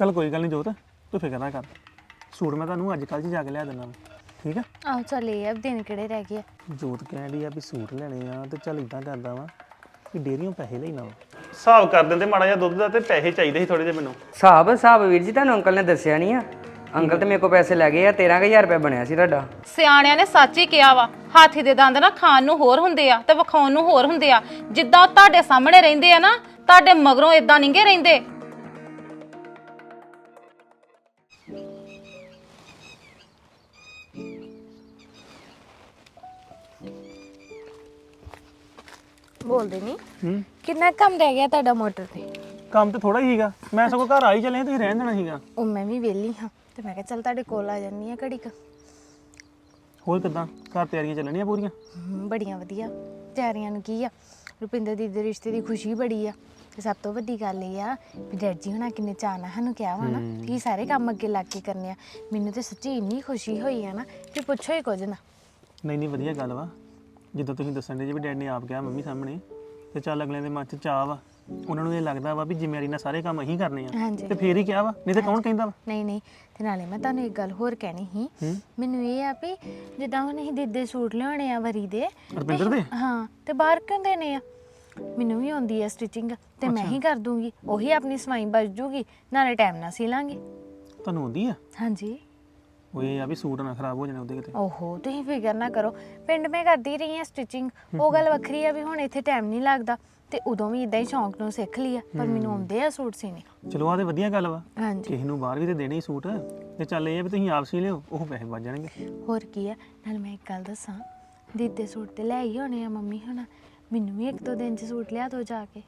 ਚੱਲ ਕੋਈ ਗੱਲ ਨਹੀਂ ਜੋਤ ਤੂੰ ਫਿਕਰ ਨਾ ਕਰ। ਸੂਟ ਮੈਂ ਤੁਹਾਨੂੰ ਅੱਜ ਕੱਲ੍ਹ 'ਚ ਜਾ ਕੇ ਲਿਆ ਦਿੰਦਾ ਵਾਂ, ਠੀਕ ਆ? ਆਹੋ ਚੱਲ ਇਹ ਆ ਵੀ ਦਿਨ ਕਿਹੜੇ ਰਹਿ ਗਏ ਆ। ਜੋਤ ਕਹਿੰਦੀ ਆ ਵੀ ਸੂਟ ਲੈਣੇ ਆ ਤੇ ਚੱਲ ਇਦਾਂ ਕਰਦਾ ਵਾਂ ਕਿ ਡੇਰੀਆਂ ਪੈਸੇ ਲੈਣਾ ਵਾ। ਹਿਸਾਬ ਕਰ ਦਿੰਦੇ ਮਾੜਾ ਜਿਹਾ ਦੁੱਧ ਦਾ ਤੇ ਪੈਸੇ ਚਾਹੀਦੇ ਸੀ ਥੋੜੇ ਜਿਹੇ ਮੈਨੂੰ। ਹਿਸਾਬ ਹਿਸਾਬ ਵੀਰ ਜੀ ਤੁਹਾਨੂੰ ਅੰਕਲ ਨੇ ਦੱਸਿਆ ਨਹੀਂ ਆ। ਅੰਕਲ ਤੇ ਮੇਰੇ ਕੋਲ ਪੈਸੇ ਲੈ ਗਏ ਆ 13000 ਰੁਪਏ ਬਣਿਆ ਸੀ ਤੁਹਾਡਾ। ਸਿਆਣਿਆਂ ਨੇ ਸੱਚ ਹੀ ਕਿਹਾ ਵਾ ਹਾਥੀ ਦੇ ਦੰਦ ਨਾ ਖਾਣ ਨੂੰ ਹੋਰ ਹੁੰਦੇ ਆ ਤੇ ਵਿਖਾਉਣ ਨੂੰ ਹੋਰ ਹੁੰਦੇ ਆ। ਜਿੱਦਾਂ ਉਹ ਤੁਹਾਡੇ ਸਾਹਮਣੇ ਰਹਿੰਦੇ ਆ ਨਾ ਤੁਹਾਡੇ ਮਗਰੋਂ ਇਦਾਂ ਨਹੀਂਗੇ ਰਹਿੰਦੇ। ਬੋਲਦੇ ਨਹੀਂ ਹੂੰ। ਕਿੰਨਾ ਕੰਮ ਰਹਿ ਗਿਆ ਤੁਹਾਡਾ ਮੋਟਰ ਤੇ? ਕੰਮ ਤੇ ਥੋੜਾ ਹੀ ਸੀਗਾ। ਮੈਂ ਸਗੋਂ ਘਰ ਆ ਹੀ ਚੱਲੇ ਤੁਸੀਂ ਰਹਿਣ ਦੇਣਾ ਸੀਗਾ। ਉਹ ਮੈਂ ਵੀ ਵਿਹਲੀ ਹਾਂ ਤੇ ਮੈਂ ਕਿਹਾ ਚੱਲ ਤੁਹਾਡੇ ਕੋਲ ਆ ਜਾਂਦੀ ਆ ਘੜੀ ਕ। ਹੋਰ ਕਿਦਾਂ? ਘਰ ਤਿਆਰੀਆਂ ਚੱਲਣੀਆਂ ਪੂਰੀਆਂ? ਬੜੀਆਂ ਵਧੀਆ। ਤਿਆਰੀਆਂ ਨੂੰ ਕੀ ਆ? ਰੁਪਿੰਦਰ ਦੀ ਦੇ ਰਿਸ਼ਤੇ ਦੀ ਖੁਸ਼ੀ ਬੜੀ ਆ। ਤੇ ਸਭ ਤੋਂ ਵੱਡੀ ਗੱਲ ਇਹ ਆ ਵੀ ਡੈਡ ਹੁਣਾਂ ਕਿੰਨੇ ਚਾਅ ਨਾਲ ਸਾਨੂੰ ਕਿਹਾ ਵਾ ਨਾ ਕਿ ਇਹ ਸਾਰੇ ਕੰਮ ਅੱਗੇ ਲੱਗ ਕੇ ਕਰਨੇ ਆ। ਮੈਨੂੰ ਤੇ ਸੱਚੀ ਇੰਨੀ ਖੁਸ਼ੀ ਹੋਈ ਆ ਨਾ ਕਿ ਪੁੱਛੋ ਹੀ ਕੁਝ ਨਾ। ਨਹੀਂ ਨਹੀਂ ਵਧੀਆ ਗੱਲ ਵਾ। ਜਿੱਦਾਂ ਤੁਸੀਂ ਦੱਸਣ ਦੇ ਜੀ ਵੀ ਡੈਡ ਨੇ ਆਪ ਕਿਹਾ ਮੰਮੀ ਸਾਹਮਣੇ ਤੇ ਚੱਲ ਅਗਲਿਆਂ ਦੇ ਮਨ 'ਚ ਚਾਹ ਵਾ ਉਹਨਾਂ ਨੂੰ ਇਹ ਲੱਗਦਾ ਵਾ ਵੀ ਜ਼ਿੰਮੇਵਾਰੀ ਨਾਲ ਸਾਰੇ ਕੰਮ ਅਸੀਂ ਕਰਨੇ ਆ। ਹਾਂਜੀ। ਤੇ ਫੇਰ ਹੀ ਕਿਹਾ ਵਾ ਨਹੀਂ ਤੇ ਕੌਣ ਕਹਿੰਦਾ ਵਾ? ਨਹੀਂ ਨਹੀਂ ਤੇ ਨਾਲੇ ਮੈਂ ਤੁਹਾਨੂੰ ਇੱਕ ਗੱਲ ਹੋਰ ਕਹਿਣੀ ਸੀ। ਮੈਨੂੰ ਇਹ ਆ ਵੀ ਜਿੱਦਾਂ ਹੁਣ ਅਸੀਂ ਦੀਦੇ ਸੂਟ ਲਿਆਉਣੇ ਆ ਵਰੀ ਦੇ ਰੁਪਿੰਦਰ ਦੇ? ਹਾਂ ਤੇ ਬਾਹਰ ਕਿਉਂ ਦੇਣੇ ਆ? ਮੈਨੂੰ ਵੀ ਆਉਂਦੀ ਆ ਸਟਿਚਿੰਗ ਤੇ ਮੈਂ ਹੀ ਕਰ ਦੂੰਗੀ ਉਹੀ ਆਪਣੀ ਸਵਾਈ ਬਚ ਜੂਗੀ ਨਾਲੇ ਟਾਈਮ ਨਾਲ ਸੀ ਲਾਂਗੇ। ਤੁਹਾਨੂੰ ਆਉਂਦੀ ਆ? ਹਾਂਜੀ। ਉਹ ਇਹ ਆ ਵੀ ਸੂਟ ਨਾ ਖਰਾਬ ਹੋ ਜਾਣਾ ਉਹਦੇ ਕਿਤੇ। ਓਹੋ ਤੁਸੀਂ ਫਿਕਰ ਨਾ ਕਰੋ। ਪਿੰਡ ਮੈਂ ਕਰਦੀ ਰਹੀ ਆ ਸਟਿਚਿੰਗ ਉਹ ਗੱਲ ਵੱਖਰੀ ਆ ਵੀ ਹੁਣ ਇੱਥੇ ਟਾਈਮ ਨਹੀਂ ਲੱਗਦਾ ਤੇ ਉਦੋਂ ਵੀ ਇਦਾਂ ਹੀ ਸ਼ੌਂਕ ਨੂੰ ਸਿੱਖ ਲਈ ਆ ਪਰ ਮੈਨੂੰ ਆਉਂਦੇ ਆ ਸੂਟ ਸੀਨੇ। ਚਲੋ ਆ ਤੇ ਵਧੀਆ ਗੱਲ ਵਾ। ਹਾਂਜੀ। ਕਿਸੇ ਨੂੰ ਬਾਹਰ ਵੀ ਤੇ ਦੇਣੇ ਹੀ ਸੂਟ। ਤੇ ਚੱਲ ਇਹ ਆ ਵੀ ਤੁਸੀਂ ਆਪ ਸੀ ਲਿਓ ਉਹ ਪੈਸੇ ਬਚ ਜਾਣਗੇ। ਹੋਰ ਕੀ ਆ? ਨਾਲ ਮੈਂ ਇੱਕ ਗੱਲ ਦੱਸਾਂ ਦੀਦੇ ਸੂਟ ਤੇ ਲੈ ਹੀ ਹੋਣੇ ਆ ਮੰਮੀ ਹੁਣ। ਮੈਨੂੰ ਵੀ ਇੱਕ ਦੋ ਦਿਨ ਚ ਸੂਟ ਲਿਆ ਦੋ ਜਾ ਕੇ।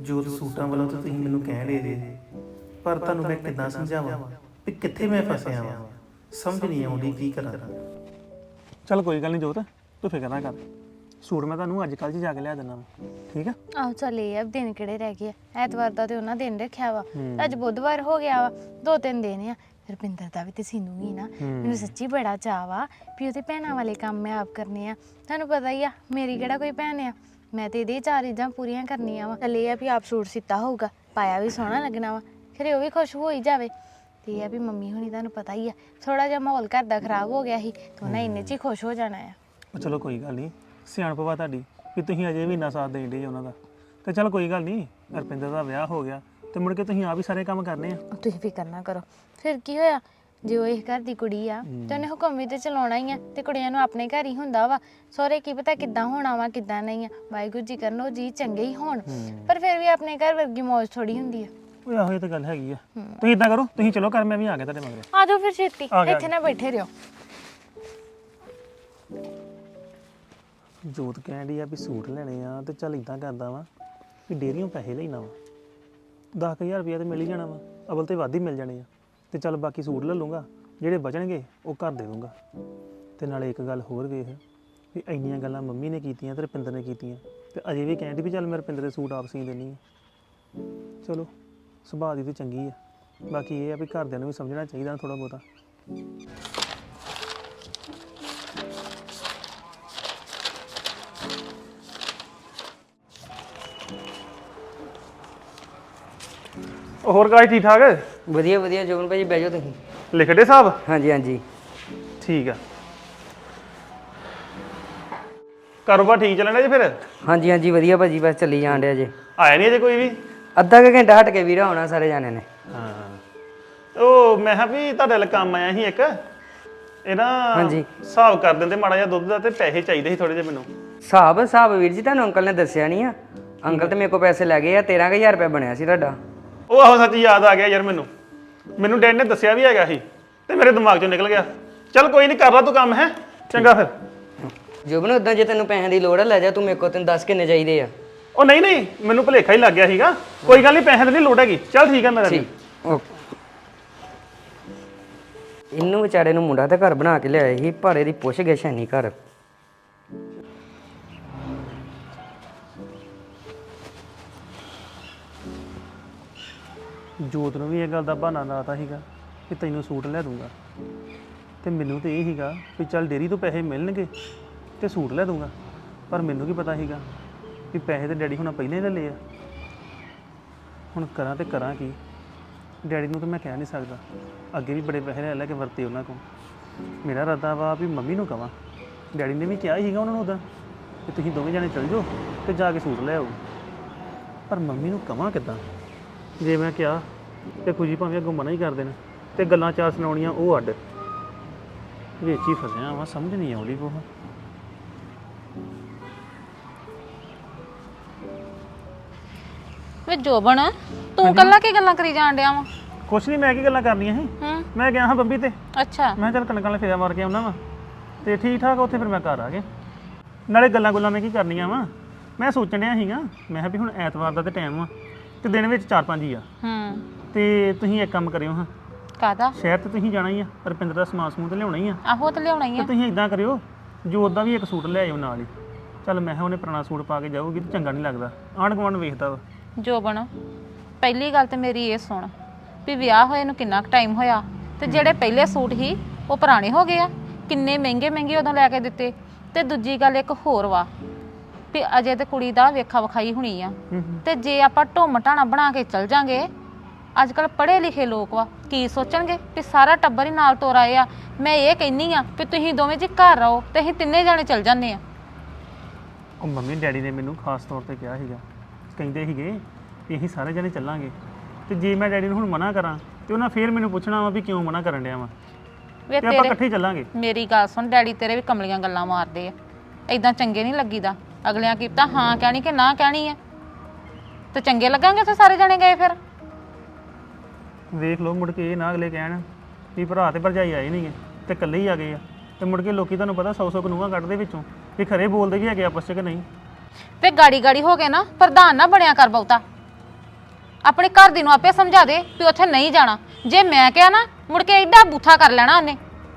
ਜੋ ਸੂਟਾਂ ਵੱਲੋਂ ਤਾਂ ਤੁਸੀਂ ਮੈਨੂੰ ਕਹਿ ਰਹੇ ਜੇ ਪਰ ਤੁਹਾਨੂੰ ਮੈਂ ਕਿੱਦਾਂ ਸਮਝਾਵਾਂ? ਵੀ ਕਿੱਥੇ ਮੈਂ ਫਸਿਆ ਵਾਂ? ਸਮਝ ਨਹੀਂ ਆਉਂਦੀ ਕੀ ਕਰਾਂ। ਚੱਲ ਕੋਈ ਗੱਲ ਨਹੀਂ ਜੋਤ ਤੂੰ ਫਿਕਰ ਨਾ ਕਰ। ਸੂਟ ਮੈਂ ਤੁਹਾਨੂੰ ਅੱਜ ਕੱਲ੍ਹ 'ਚ ਜਾ ਕੇ ਲਿਆ ਦਿੰਦਾ ਵਾ। ਠੀਕ ਆ? ਆਹੋ ਚੱਲ ਇਹ ਆ ਵੀ ਦਿਨ ਕਿਹੜੇ ਰਹਿ ਗਏ ਆ। ਐਤਵਾਰ ਦਾ ਤੇ ਉਹਨਾਂ ਦਿਨ ਰੱਖਿਆ ਵਾ। ਹੂੰ। ਅੱਜ ਬੁੱਧਵਾਰ ਹੋ ਗਿਆ ਵਾ ਦੋ ਤਿੰਨ ਦਿਨ ਆ। ਰੁਪਿੰਦਰ ਦਾ ਵੀ ਤੇ ਸੀਨੂਗੀ ਨਾ। ਮੈਨੂੰ ਸੱਚੀ ਬੜਾ ਚਾਅ ਵਾ ਵੀ ਉਹਦੇ ਭੈਣਾਂ ਵਾਲੇ ਕੰਮ ਮੈਂ ਆਪ ਕਰਨੇ ਆ। ਤੁਹਾਨੂੰ ਪਤਾ ਹੀ ਆ ਮੇਰੀ ਕਿਹੜਾ ਕੋਈ ਭੈਣ ਆ? ਮੈਂ ਤੇ ਇਹਦੇ ਚਾਰ ਚੀਜ਼ਾਂ ਪੂਰੀਆਂ ਕਰਨੀਆਂ ਵਾ। ਚੱਲ ਇਹ ਆ ਵੀ ਆਪ ਸੂਟ ਸਿੱਤਾ ਹੋਊਗਾ ਪਾਇਆ ਵੀ ਸੋਹਣਾ ਲੱਗਣਾ ਵਾ। ਫਿਰ ਉਹ ਵੀ ਖੁਸ਼ ਹੋ ਹੀ ਜਾਵੇ। ਤੇ ਇਹ ਆ ਵੀ ਮੰਮੀ ਹੁਣੀ ਤੁਹਾਨੂੰ ਪਤਾ ਹੀ ਆ। ਥੋੜਾ ਜਿਹਾ ਮਾਹੌਲ ਘਰ ਦਾ ਖਰਾਬ ਹੋ ਗਿਆ ਸੀ ਤੇ ਉਹਨਾਂ ਇੰਨੇ ਚ ਹੀ ਖੁਸ਼ ਹੋ ਜਾਣਾ ਆ। ਉਹ ਚਲੋ ਕੋਈ ਗੱਲ ਨਹੀਂ ਸਿਆਣਪ ਵਾ ਤੁਹਾਡੀ ਵੀ ਤੁਸੀਂ ਅਜੇ ਵੀ ਇੰਨਾ ਸਾਥ ਦੇਣ ਦੇ ਉਹਨਾਂ ਦਾ। ਤੇ ਚਲ ਕੋਈ ਗੱਲ ਨਹੀਂ ਰਪਿੰਦਰ ਦਾ ਵਿਆਹ ਹੋ ਗਿਆ ਤੇ ਮੁੜ ਕੇ ਤੁਸੀਂ ਆਪ ਹੀ ਸਾਰੇ ਕੰਮ ਕਰਨੇ ਆ। ਤੁਸੀਂ ਫਿਕਰ ਨਾ ਕਰੋ। ਫਿਰ ਕੀ ਹੋਇਆ? ਜੇ ਉਹ ਇਸ ਘਰ ਦੀ ਕੁੜੀ ਆ ਤੇ ਉਹਨੇ ਹੁਕਮ ਵੀ ਤੇ ਚਲਾਉਣਾ ਹੀ ਆ ਤੇ ਕੁੜੀਆਂ ਨੂੰ ਆਪਣੇ ਘਰ ਹੀ ਹੁੰਦਾ ਵਾ। ਸਹੁਰੇ ਕੀ ਪਤਾ ਕਿੱਦਾਂ ਹੋਣਾ ਵਾ ਕਿੱਦਾਂ ਨਹੀਂ ਆ। ਵਾਹਿਗੁਰੂ ਜੀ ਕਰਨ ਉਹ ਜੀ ਚੰਗੇ ਹੀ ਹੋਣ। ਪਰ ਫਿਰ ਵੀ ਆਪਣੇ ਘਰ ਵਰਗੀ ਮੌਜ ਥੋੜੀ ਹੁੰਦੀ ਆ। ਉਹ ਆਹੋ ਇਹ ਤਾਂ ਗੱਲ ਹੈਗੀ ਆ। ਤੁਸੀਂ ਇਦਾਂ ਕਰੋ ਤੁਸੀਂ ਚਲੋ ਕਰ ਮੈਂ ਵੀ ਆ ਗਿਆ ਤੁਹਾਡੇ ਮਗਰੇ। ਆ ਜਾਓ ਫਿਰ ਛੇਤੀ ਆ ਗਿਆ, ਇੱਥੇ ਨਾ ਬੈਠੇ ਰਹੋ। ਜੋਤ ਕਹਿੰਦੀ ਆ ਵੀ ਸੂਟ ਲੈਣੇ ਆ ਤੇ ਚੱਲ ਇਦਾਂ ਕਰਦਾ ਵਾਂ ਵੀ ਡੇਰੀਆਂ ਪੈਸੇ ਲੈਣਾ ਵਾ। 10000 ਰੁਪਇਆ ਤੇ ਮਿਲ ਹੀ ਜਾਣਾ ਵਾ ਅਵਲ ਤੇ ਵੱਧ ਹੀ ਮਿਲ ਜਾਣੇ ਆ। ਤੇ ਚੱਲ ਬਾਕੀ ਸੂਟ ਲੈ ਲੂੰਗਾ ਜਿਹੜੇ ਬਚਣਗੇ ਉਹ ਘਰ ਦੇ ਦੂੰਗਾ ਤੇ ਨਾਲੇ ਇੱਕ ਗੱਲ ਹੋਰ ਵੇਖ ਵੀ ਇੰਨੀਆਂ ਗੱਲਾਂ ਮੰਮੀ ਨੇ ਕੀਤੀਆਂ ਤੇ ਰਪਿੰਦਰ ਨੇ ਕੀਤੀਆਂ। ਤੇ ਅਜੇ ਵੀ ਕਹਿੰਦੀ ਵੀ ਚੱਲ ਮੈਂ ਰਪਿੰਦਰ ਦੇ ਸੂਟ ਆਪ ਸੀ ਦੇਣੀ ਆ। ਚਲੋ। ਸੁਭਾਅ ਦੀ ਤੇ ਚੰਗੀ ਆ। ਬਾਕੀ ਇਹ ਆ ਵੀ ਘਰਦਿਆਂ ਨੂੰ ਵੀ ਸਮਝਣਾ ਚਾਹੀਦਾ ਥੋੜਾ ਬਹੁਤਾ। ਹੋਰ ਗਾਇ ਠੀਕ ਠਾਕ? ਵਧੀਆ ਵਧੀਆ। ਜੋਬਨ ਭਾਜੀ ਬਹਿ ਜਾਓ ਤੁਸੀਂ। ਲਿਖੜੇ ਸਾਹਿਬ? ਹਾਂਜੀ ਹਾਂਜੀ। ਠੀਕ ਆ। ਕਾਰੋਬਾਰ ਠੀਕ ਚੱਲਣਾ ਜੀ ਫਿਰ? ਹਾਂਜੀ ਹਾਂਜੀ। ਵਧੀਆ ਭਾਜੀ ਬਸ ਚੱਲੀ ਜਾਣ ਡਿਆ ਜੇ। ਆਇਆ ਨਹੀਂ ਅਜੇ ਕੋਈ ਵੀ? ਅੱਧਾ ਕੁ ਘੰਟਾ ਹਟ ਕੇ ਵੀਰਾ ਆਉਣਾ ਸਾਰੇ ਜਾਣੇ ਨੇ। ਹਾਂ। ਉਹ ਮੈਂ ਕਿਹਾ ਵੀ ਤੁਹਾਡੇ ਨਾਲ ਕੰਮ ਆਇਆ ਸੀ ਇੱਕ। ਇਹ ਨਾ ਹਾਂਜੀ। ਹਿਸਾਬ ਕਰ ਦਿੰਦੇ ਮਾੜਾ ਜਿਹਾ ਦੁੱਧ ਦਾ ਤੇ ਪੈਸੇ ਚਾਹੀਦੇ ਸੀ ਥੋੜੇ ਜਿਹੇ ਮੈਨੂੰ। ਹਿਸਾਬ ਹਿਸਾਬ ਵੀਰ ਜੀ ਤੁਹਾਨੂੰ ਅੰਕਲ ਨੇ ਦੱਸਿਆ ਨਹੀਂ ਆ। ਅੰਕਲ ਤੇ ਮੇਰੇ ਕੋਲ ਪੈਸੇ ਲੈ ਗਏ ਆ 13000 ਰੁਪਏ ਬਣਿਆ ਸੀ ਤੁਹਾਡਾ। ਉਹ ਆਹੋ ਸੱਚ ਯਾਦ ਆ ਗਿਆ ਯਾਰ ਮੈਨੂੰ। ਮੈਨੂੰ ਡੈਡ ਨੇ ਦੱਸਿਆ ਵੀ ਹੈਗਾ ਸੀ ਤੇ ਮੇਰੇ ਦਿਮਾਗ ਚੋਂ ਨਿਕਲ ਗਿਆ। ਚੱਲ ਕੋਈ ਨਹੀਂ ਕਰ ਲਾ ਤੂੰ ਕੰਮ ਹੈ। ਚੰਗਾ ਫਿਰ। ਜੋਬਨ ਉਦਾਂ ਜੇ ਤੈਨੂੰ ਪੈਸਿਆਂ ਦੀ ਲੋੜ ਆ ਲੈ ਜਾ ਤੂੰ ਮੇਰੇ ਕੋਲ ਤੈਨੂੰ ਦੱਸ ਕਿੰਨੇ ਚਾਹੀਦੇ ਆ। ਉਹ ਨਹੀਂ ਨਹੀਂ ਮੈਨੂੰ ਭੁਲੇਖਾ ਹੀ ਲੱਗ ਗਿਆ ਸੀਗਾ। ਕੋਈ ਗੱਲ ਨਹੀਂ ਪੈਸੇ ਦੀ ਨਹੀਂ ਲੋੜ ਹੈਗੀ। ਚੱਲ ਠੀਕ ਹੈ ਮੇਰਾ ਵੀ ਓਕੇ। ਇਹਨੂੰ ਵਿਚਾਰੇ ਨੂੰ ਮੁੰਡਾ ਤੇ ਘਰ ਬਣਾ ਕੇ ਲਿਆਏ ਸੀ ਪਰ ਇਹਦੀ ਪੁੱਛ ਗਿਛ ਹੈ ਨਹੀਂ ਘਰ। ਜੋਤ ਨੂੰ ਵੀ ਇਹ ਗੱਲ ਦਾ ਬਹਾਨਾ ਲਾਤਾ ਸੀਗਾ ਕਿ ਤੈਨੂੰ ਸੂਟ ਲੈ ਦੂੰਗਾ। ਤੇ ਮੈਨੂੰ ਤੇ ਇਹ ਸੀਗਾ ਵੀ ਚੱਲ ਡੇਰੀ ਤੋਂ ਪੈਸੇ ਮਿਲਣਗੇ ਤੇ ਸੂਟ ਲੈ ਦੂੰਗਾ। ਪਰ ਮੈਨੂੰ ਕੀ ਪਤਾ ਸੀਗਾ ਵੀ ਪੈਸੇ ਤੇ ਡੈਡੀ ਹੁਣਾਂ ਪਹਿਲਾਂ ਹੀ ਲੈ ਲਏ ਆ। ਹੁਣ ਕਰਾਂ ਤੇ ਕਰਾਂ ਕੀ? ਡੈਡੀ ਨੂੰ ਤਾਂ ਮੈਂ ਕਹਿ ਨਹੀਂ ਸਕਦਾ। ਅੱਗੇ ਵੀ ਬੜੇ ਪੈਸੇ ਲੈ ਲੈ ਕੇ ਵਰਤੇ ਉਹਨਾਂ ਕੋਲ। ਮੇਰਾ ਇਰਾਦਾ ਵਾ ਵੀ ਮੰਮੀ ਨੂੰ ਕਵਾਂ। ਡੈਡੀ ਨੇ ਵੀ ਕਿਹਾ ਸੀਗਾ ਉਹਨਾਂ ਨੂੰ ਉਦੋਂ ਕਿ ਤੁਸੀਂ ਦੋਵੇਂ ਜਣੇ ਚੱਲ ਜਾਓ ਤੇ ਜਾ ਕੇ ਸੂਟ ਲੈ ਆਓ। ਪਰ ਮੰਮੀ ਨੂੰ ਕਵਾਂ ਕਿੱਦਾਂ? ਜੇ ਮੈਂ ਕਿਹਾ ਤੇ ਖੁਸ਼ੀ ਭਾਵੇਂ ਅੱਗੋਂ ਮਨਾ ਹੀ ਕਰ ਦੇਣ ਤੇ ਗੱਲਾਂ ਚਾਰ ਸੁਣਾਉਣੀਆਂ ਉਹ ਅੱਡ। ਵਿੱਚ ਹੀ ਫਸਿਆ ਵਾ, ਸਮਝ ਨਹੀਂ ਆਉਂਦੀ ਕੋਹ ਵੇ ਜੋਬਨ ਤੂੰ ਕੱਲਾ ਕੀ ਗੱਲਾਂ ਕਰੀ ਜਾਣ ਡਿਆ ਵਾ? ਕੁਛ ਨਹੀਂ ਮੈਂ ਕੀ ਗੱਲਾਂ ਕਰਨੀਆਂ ਸੀ? ਹੂੰ। ਮੈਂ ਗਿਆ ਹਾਂ ਬੰਬੀ ਤੇ। ਅੱਛਾ। ਮੈਂ ਕਿਹਾ ਚੱਲ ਕਣਕਾਂ ਵਾਲੇ ਫੇਰਾ ਮਾਰ ਕੇ ਆਉਣਾ ਵਾ। ਤੇ ਠੀਕ ਠਾਕ ਉੱਥੇ ਫਿਰ ਮੈਂ ਘਰ ਆ ਗਿਆ। ਨਾਲੇ ਗੱਲਾਂ ਗੁੱਲਾਂ ਮੈਂ ਕੀ ਕਰਨੀਆਂ ਵਾ? ਮੈਂ ਸੋਚਣ ਡਿਆ ਸੀਗਾ ਮੈਂ ਕਿਹਾ ਵੀ ਹੁਣ ਐਤਵਾਰ ਦਾ ਤੇ ਟਾਈਮ ਵਾ ਤੇ ਦਿਨ ਵਿੱਚ ਚਾਰ ਪੰਜ ਹੀ ਆ। ਹੂੰ। ਤੇ ਤੁਸੀਂ ਇੱਕ ਕੰਮ ਕਰਿਓ ਹਾਂ। ਕਾਦਾ ਸ਼ਹਿਰ ਤੇ ਤੁਸੀਂ ਜਾਣਾ ਹੀ ਆ ਰੁਪਿੰਦਰ ਦਾ ਸਮਾਨ ਸਮੂਨ ਤੇ ਲਿਆਉਣਾ ਹੀ ਆ। ਆਹੋ ਤੇ ਲਿਆਉਣਾ ਹੀ ਤੇ ਆ ਤੁਸੀਂ ਇਦਾਂ ਕਰਿਓ ਜੋਤ ਦਾ ਵੀ ਇੱਕ ਸੂਟ ਲੈ ਆਇਓ ਨਾਲ ਹੀ। ਚੱਲ ਮੈਂ ਕਿਹਾ ਉਹਨੇ ਪੁਰਾਣਾ ਸੂਟ ਪਾ ਕੇ ਜਾਊਗੀ ਤੇ ਚੰਗਾ ਨਹੀਂ ਲੱਗਦਾ। ਆਂਢ ਗੁਆਂਢ ਵੇਖਦਾ ਵਾ। ਜੋਬਨ ਪਹਿਲੀ ਗੱਲ ਤੇ ਮੇਰੀ ਇਹ ਸੁਣ ਵੀ ਵਿਆਹ ਹੋਏ ਨੂੰ ਕਿੰਨਾ ਕੁ ਟਾਈਮ ਹੋਇਆ ਤੇ ਜਿਹੜੇ ਪਹਿਲੇ ਸੂਟ ਸੀ ਉਹ ਪੁਰਾਣੇ ਹੋ ਗਏ ਆ? ਕਿੰਨੇ ਮਹਿੰਗੇ ਮਹਿੰਗੇ ਉਦੋਂ ਲੈ ਕੇ ਦਿੱਤੇ? ਤੇ ਦੂਜੀ ਗੱਲ ਇੱਕ ਹੋਰ ਵਾ ਵੀ ਅਜੇ ਤੇ ਕੁੜੀ ਦਾ ਵੇਖਾ ਵਿਖਾਈ ਹੋਣੀ ਆ। ਹੂੰ ਹੂੰ। ਤੇ ਜੇ ਆਪਾਂ ਢੁੰਮ ਢਾਣਾ ਬਣਾ ਕੇ ਚੱਲ ਜਾਾਂਗੇ ਅੱਜ ਕੱਲ ਪੜ੍ਹੇ ਲਿਖੇ ਲੋਕ ਵਾ ਕੀ ਸੋਚਣਗੇ ਵੀ ਸਾਰਾ ਟੱਬਰ ਹੀ ਨਾਲ ਤੋਰ ਆਏ ਆ? ਮੈਂ ਇਹ ਕਹਿੰਨੀ ਆ ਵੀ ਤੁਸੀਂ ਦੋਵੇਂ ਜੀ ਘਰ ਰਹੋ ਤੇ ਅਸੀਂ ਤਿੰਨੇ ਜਾਣੇ ਚੱਲ ਜਾਂਦੇ ਆ। ਉਹ ਮੰਮੀ ਡੈਡੀ ਨੇ ਮੈਨੂੰ ਖਾਸ ਤੌਰ ਤੇ ਕਿਹਾ ਸੀਗਾ ਕਹਿੰਦੇ ਸੀਗੇ ਵੀ ਅਸੀਂ ਸਾਰੇ ਜਣੇ ਚੱਲਾਂਗੇ। ਤੇ ਜੇ ਮੈਂ ਡੈਡੀ ਨੂੰ ਹੁਣ ਮਨਾ ਕਰਾਂ ਤੇ ਉਹਨਾਂ ਫੇਰ ਮੈਨੂੰ ਪੁੱਛਣਾ ਵਾ ਵੀ ਕਿਉਂ ਮਨਾ ਕਰਨ ਡਿਆ ਵਾ। ਵੇ ਤੇ ਆਪਾਂ ਤੇਰੇ ਇਕੱਠੇ ਹੀ ਚੱਲਾਂਗੇ। ਮੇਰੀ ਗੱਲ ਸੁਣ ਡੈਡੀ ਤੇਰੇ ਵੀ ਕਮਲੀਆਂ ਗੱਲਾਂ ਮਾਰਦੇ ਆ। ਐਦਾਂ ਚੰਗੇ ਨਹੀਂ ਲੱਗੀਦਾ। ਅਗਲਿਆਂ ਕੀਤਾ ਹਾਂ ਕਹਿਣੀ ਕਿ ਨਾ ਕਹਿਣੀ ਆ। ਤੇ ਚੰਗੇ ਲੱਗਾਂਗੇ ਤੇ ਸਾਰੇ ਜਣੇ ਗਏ ਫਿਰ? ਵੇਖ ਲਓ ਮੁੜ ਕੇ ਇਹ ਨਾ ਅਗਲੇ ਕਹਿਣ ਵੀ ਭਰਾ ਤੇ ਭਰਜਾਈ ਆਏ ਨਹੀਂਗੇ ਤੇ ਇਕੱਲੇ ਹੀ ਆ ਗਏ ਆ। ਤੇ ਮੁੜ ਕੇ ਲੋਕੀ ਤੁਹਾਨੂੰ ਪਤਾ ਸੌ ਸੌ ਕਨੂਆ ਕੱਢਦੇ ਵਿੱਚੋਂ। ਵੀ ਖਰੇ ਬੋਲਦੇ ਵੀ ਹੈਗੇ ਆਪਸ ਚ ਕਿ ਨਹੀਂ? ਵੇ ਗਾੜੀ ਗਾੜੀ ਹੋ ਕੇ ਨਾ ਪ੍ਰਧਾਨ ਨਾ ਬਣਿਆ ਕਰ ਬਹੁਤਾ। ਆਪਣੇ ਘਰ ਦੀ ਨੂੰ ਆਪੇ ਸਮਝਾ ਦੇ ਵੀ ਉੱਥੇ ਨਹੀਂ ਜਾਣਾ। ਜੇ ਮੈਂ ਕਿਹਾ ਨਾ ਮੁੜ ਕੇ ਐਡਾ ਬੂਥਾ ਕਰ ਲੈਣਾ ਉਹਨੇ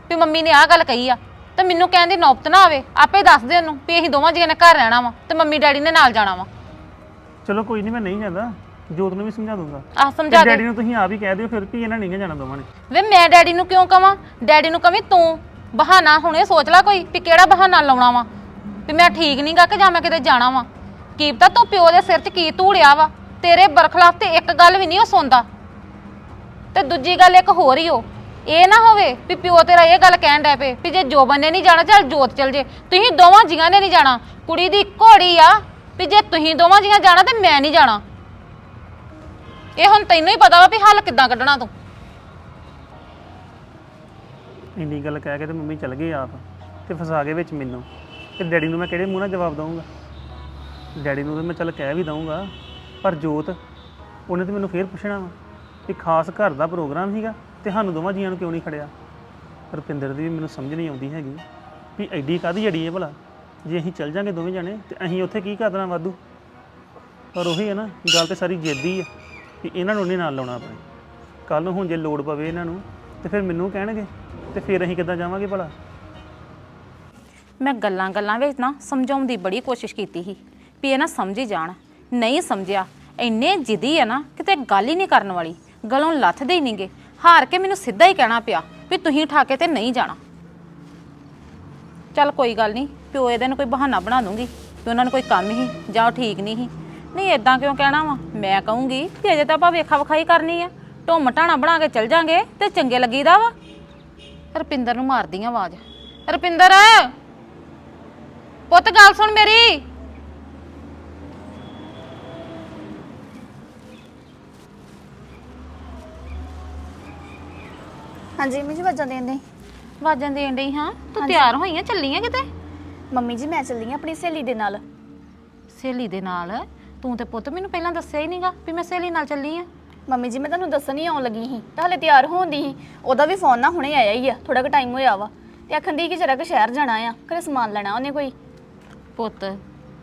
ਵੀ ਮੰਮੀ ਨੇ ਆਹ ਗੱਲ ਕਹੀ ਆ ਤੇ ਮੈਨੂੰ ਕਹਿਣ ਦੀ ਨੌਬਤ ਨਾ ਆਵੇ ਆਪੇ ਦੱਸ ਦੇ ਉਹਨੂੰ ਵੀ ਅਸੀਂ ਦੋਵਾਂ ਜੀਆਂ ਨੇ ਘਰ ਰਹਿਣਾ ਵਾ ਤੇ ਮੰਮੀ ਡੈਡੀ ਨੇ ਨਾਲ ਜਾਣਾ ਵਾ। ਚਲੋ ਕੋਈ ਨਹੀਂ ਮੈਂ ਨਹੀਂ ਜਾਂਦਾ। ਜੋਤ ਨੂੰ ਵੀ ਸਮਝਾ ਦੂੰਗਾ ਆਹ ਸਮਝਾ ਤੇ ਦੇ। ਡੈਡੀ ਨੂੰ ਤੁਸੀਂ ਆਪ ਹੀ ਕਹਿ ਦਿਓ ਫਿਰ ਵੀ ਇਹਨਾਂ ਨਹੀਂ ਜਾਣਾ ਦੋਵਾਂ ਨੇ। ਵੇ ਮੈਂ ਡੈਡੀ ਨੂੰ ਕਿਉਂ ਕਵਾਂ? ਡੈਡੀ ਨੂੰ ਕਵੀ ਤੂੰ ਬਹਾਨਾ ਹੁਣੇ ਸੋਚ ਲੈ ਕੋਈ ਵੀ ਕਿਹੜਾ ਬਹਾਨਾ ਲਾਉਣਾ ਵਾ। ਵੀ ਮੈਂ ਠੀਕ ਨਹੀਂ ਗਾ ਕਿ ਜਾਂ ਮੈਂ ਕਿਤੇ ਜਾਣਾ ਵਾ। ਕੀ ਪਤਾ ਤੂੰ ਪਿਓ ਦੇ ਸਿਰ 'ਚ ਕੀ ਧੂੜਿਆ ਵਾ? ਤੇਰੇ ਬਰਖਲਾਫ ਤੇ ਇੱਕ ਗੱਲ ਵੀ ਨਹੀਂ ਉਹ ਸੁਣਦਾ। ਤੇ ਦੂਜੀ ਗੱਲ ਇੱਕ ਹੋਰ ਹੀ ਹੋ ਇਹ ਨਾ ਹੋਵੇ ਵੀ ਪਿਓ ਤੇਰਾ ਇਹ ਗੱਲ ਕਹਿਣ ਡੈ ਪਏ ਵੀ ਜੇ ਜੋਬਨ ਨੇ ਨਹੀਂ ਜਾਣਾ, ਚੱਲ ਜੋਤ ਚੱਲ ਜੇ। ਤੁਸੀਂ ਦੋਵਾਂ ਜੀਆਂ ਨੇ ਨਹੀਂ ਜਾਣਾ। ਕੁੜੀ ਦੀ ਘੋੜੀ ਆ, ਵੀ ਜੇ ਤੁਸੀਂ ਦੋਵਾਂ ਜੀਆਂ ਜਾਣਾ ਤੇ ਮੈਂ ਨਹੀਂ ਜਾਣਾ। ਇਹ ਹੁਣ ਤੈਨੂੰ ਹੀ ਪਤਾ ਵਾ ਵੀ ਹੱਲ ਕਿੱਦਾਂ ਕੱਢਣਾ ਤੂੰ। ਇੰਨੀ ਗੱਲ ਕਹਿ ਕੇ ਤੇ ਮੰਮੀ ਚੱਲ ਗਏ ਆਪ, ਤੇ ਫਸਾ ਗਏ ਵਿੱਚ ਮੈਨੂੰ। ਤੇ ਡੈਡੀ ਨੂੰ ਮੈਂ ਕਿਹੜੇ ਮੂੰਹ ਨਾਲ ਜਵਾਬ ਦਵਾਂਗਾ ਡੈਡੀ ਨੂੰ ਤਾਂ ਮੈਂ ਚੱਲ ਕਹਿ ਵੀ ਦਊਂਗਾ, ਪਰ ਜੋਤ, ਉਹਨੇ ਤੇ ਮੈਨੂੰ ਫੇਰ ਪੁੱਛਣਾ ਵਾ ਕਿ ਖਾਸ ਘਰ ਦਾ ਪ੍ਰੋਗਰਾਮ ਸੀਗਾ ਤੇ ਸਾਨੂੰ ਦੋਵਾਂ ਜੀਆਂ ਨੂੰ ਕਿਉਂ ਨਹੀਂ ਖੜਿਆ? ਰੁਪਿੰਦਰ ਦੀ ਵੀ ਮੈਨੂੰ ਸਮਝ ਨਹੀਂ ਆਉਂਦੀ ਹੈਗੀ ਵੀ ਐਡੀ ਕਾਦੀ ਜੜੀ ਹੈ ਭਲਾ? ਜੇ ਅਸੀਂ ਚੱਲ ਜਾਂਗੇ ਦੋਵੇਂ ਜਾਣੇ ਤੇ ਅਸੀਂ ਉੱਥੇ ਕੀ ਕਰਨਾ ਵਾਧੂ? ਪਰ ਉਹੀ ਹੈ ਨਾ, ਗੱਲ ਤੇ ਸਾਰੀ ਜਿੱਦੀ ਆ ਵੀ ਇਹਨਾਂ ਨੂੰ ਨਹੀਂ ਨਾਲ ਲਾਉਣਾ ਆਪਣੇ। ਕੱਲ ਨੂੰ ਹੁਣ ਜੇ ਲੋੜ ਪਵੇ ਇਹਨਾਂ ਨੂੰ ਤੇ ਫਿਰ ਮੈਨੂੰ ਕਹਿਣਗੇ ਤੇ ਫਿਰ ਅਸੀਂ ਕਿੱਦਾਂ ਜਾਵਾਂਗੇ ਭਲਾ? ਮੈਂ ਗੱਲਾਂ ਗੱਲਾਂ ਵਿੱਚ ਨਾ ਸਮਝਾਉਣ ਦੀ ਬੜੀ ਕੋਸ਼ਿਸ਼ ਕੀਤੀ ਸੀ ਵੀ ਇਹ ਨਾ ਸਮਝੀ ਜਾਣ, ਨਹੀਂ ਸਮਝਿਆ, ਇੰਨੇ ਜਿੱਦੀ ਹੈ ਨਾ ਕਿਤੇ ਗੱਲ ਹੀ ਨਹੀਂ ਕਰਨ ਵਾਲੀ, ਗਲੋਂ ਲੱਥਦੇ ਹੀ ਨਹੀਂਗੇ, ਹਾਰ ਕੇ ਮੈਨੂੰ ਸਿੱਧਾ ਹੀ ਕਹਿਣਾ ਪਿਆ ਵੀ ਤੁਸੀਂ ਠਾਕੇ ਤੇ ਨਹੀਂ ਜਾਣਾ। ਚੱਲ ਕੋਈ ਗੱਲ ਨਹੀਂ, ਪਿਓ ਇਹਦੇ ਨੂੰ ਕੋਈ ਬਹਾਨਾ ਬਣਾ ਦੂੰਗੀ, ਵੀ ਉਹਨਾਂ ਨੂੰ ਕੋਈ ਕੰਮ ਹੀ ਜਾਂ ਉਹ ਠੀਕ ਨਹੀਂ ਸੀ ਨਹੀਂ ਇਦਾਂ ਕਿਉਂ ਕਹਿਣਾ ਵਾ? ਮੈਂ ਕਹੂੰਗੀ ਕਿ ਅਜੇ ਤਾਂ ਆਪਾਂ ਵੇਖਾ ਵਿਖਾਈ ਕਰਨੀ ਆ, ਢੁੰਮ ਢਾਣਾ ਬਣਾ ਕੇ ਚੱਲ ਜਾਾਂਗੇ ਤੇ ਚੰਗੇ ਲੱਗੀਦਾ ਵਾ। ਰਪਿੰਦਰ ਨੂੰ ਮਾਰਦੀ ਆ ਆਵਾਜ਼। ਰਪਿੰਦਰ! ਪੁੱਤ ਗੱਲ ਸੁਣ ਮੇਰੀ। ਹਾਂਜੀ ਮੰਮੀ ਜੀ ਵਾਜਾਂ ਦੇਣ ਦੇ ਆਵਾਜ਼ਾਂ ਦੇਣ ਡਈ ਹਾਂ। ਤੂੰ ਤਿਆਰ ਹੋਈਆਂ ਚੱਲੀਆਂ ਕਿਤੇ? ਮੰਮੀ ਜੀ ਮੈਂ ਚੱਲੀ ਆਂ ਆਪਣੀ ਸਹੇਲੀ ਦੇ ਨਾਲ। ਸਹੇਲੀ ਦੇ ਨਾਲ? ਤੂੰ ਤੇ ਪੁੱਤ ਮੈਨੂੰ ਪਹਿਲਾਂ ਦੱਸਿਆ ਹੀ ਨਹੀਂਗਾ ਵੀ ਮੈਂ ਸਹੇਲੀ ਨਾਲ ਚੱਲੀ ਆ। ਮੰਮੀ ਜੀ ਮੈਂ ਤੁਹਾਨੂੰ ਦੱਸਣ ਹੀ ਆਉਣ ਲੱਗੀ ਸੀ। ਤਾਂ ਹਲੇ ਤਿਆਰ ਹੋਣ ਦੀ ਸੀ। ਉਹਦਾ ਵੀ ਫੋਨ ਨਾ ਹੁਣੇ ਆਇਆ ਹੀ ਆ। ਥੋੜਾ ਕੁ ਟਾਈਮ ਹੋਇਆ ਵਾ। ਤੇ ਆਖਣ ਦੀ ਕਿ ਜਰਾ ਕਿ ਸ਼ਹਿਰ ਜਾਣਾ ਆ। ਘਰੇ ਸਮਾਨ ਲੈਣਾ ਉਹਨੇ ਕੋਈ। ਪੁੱਤ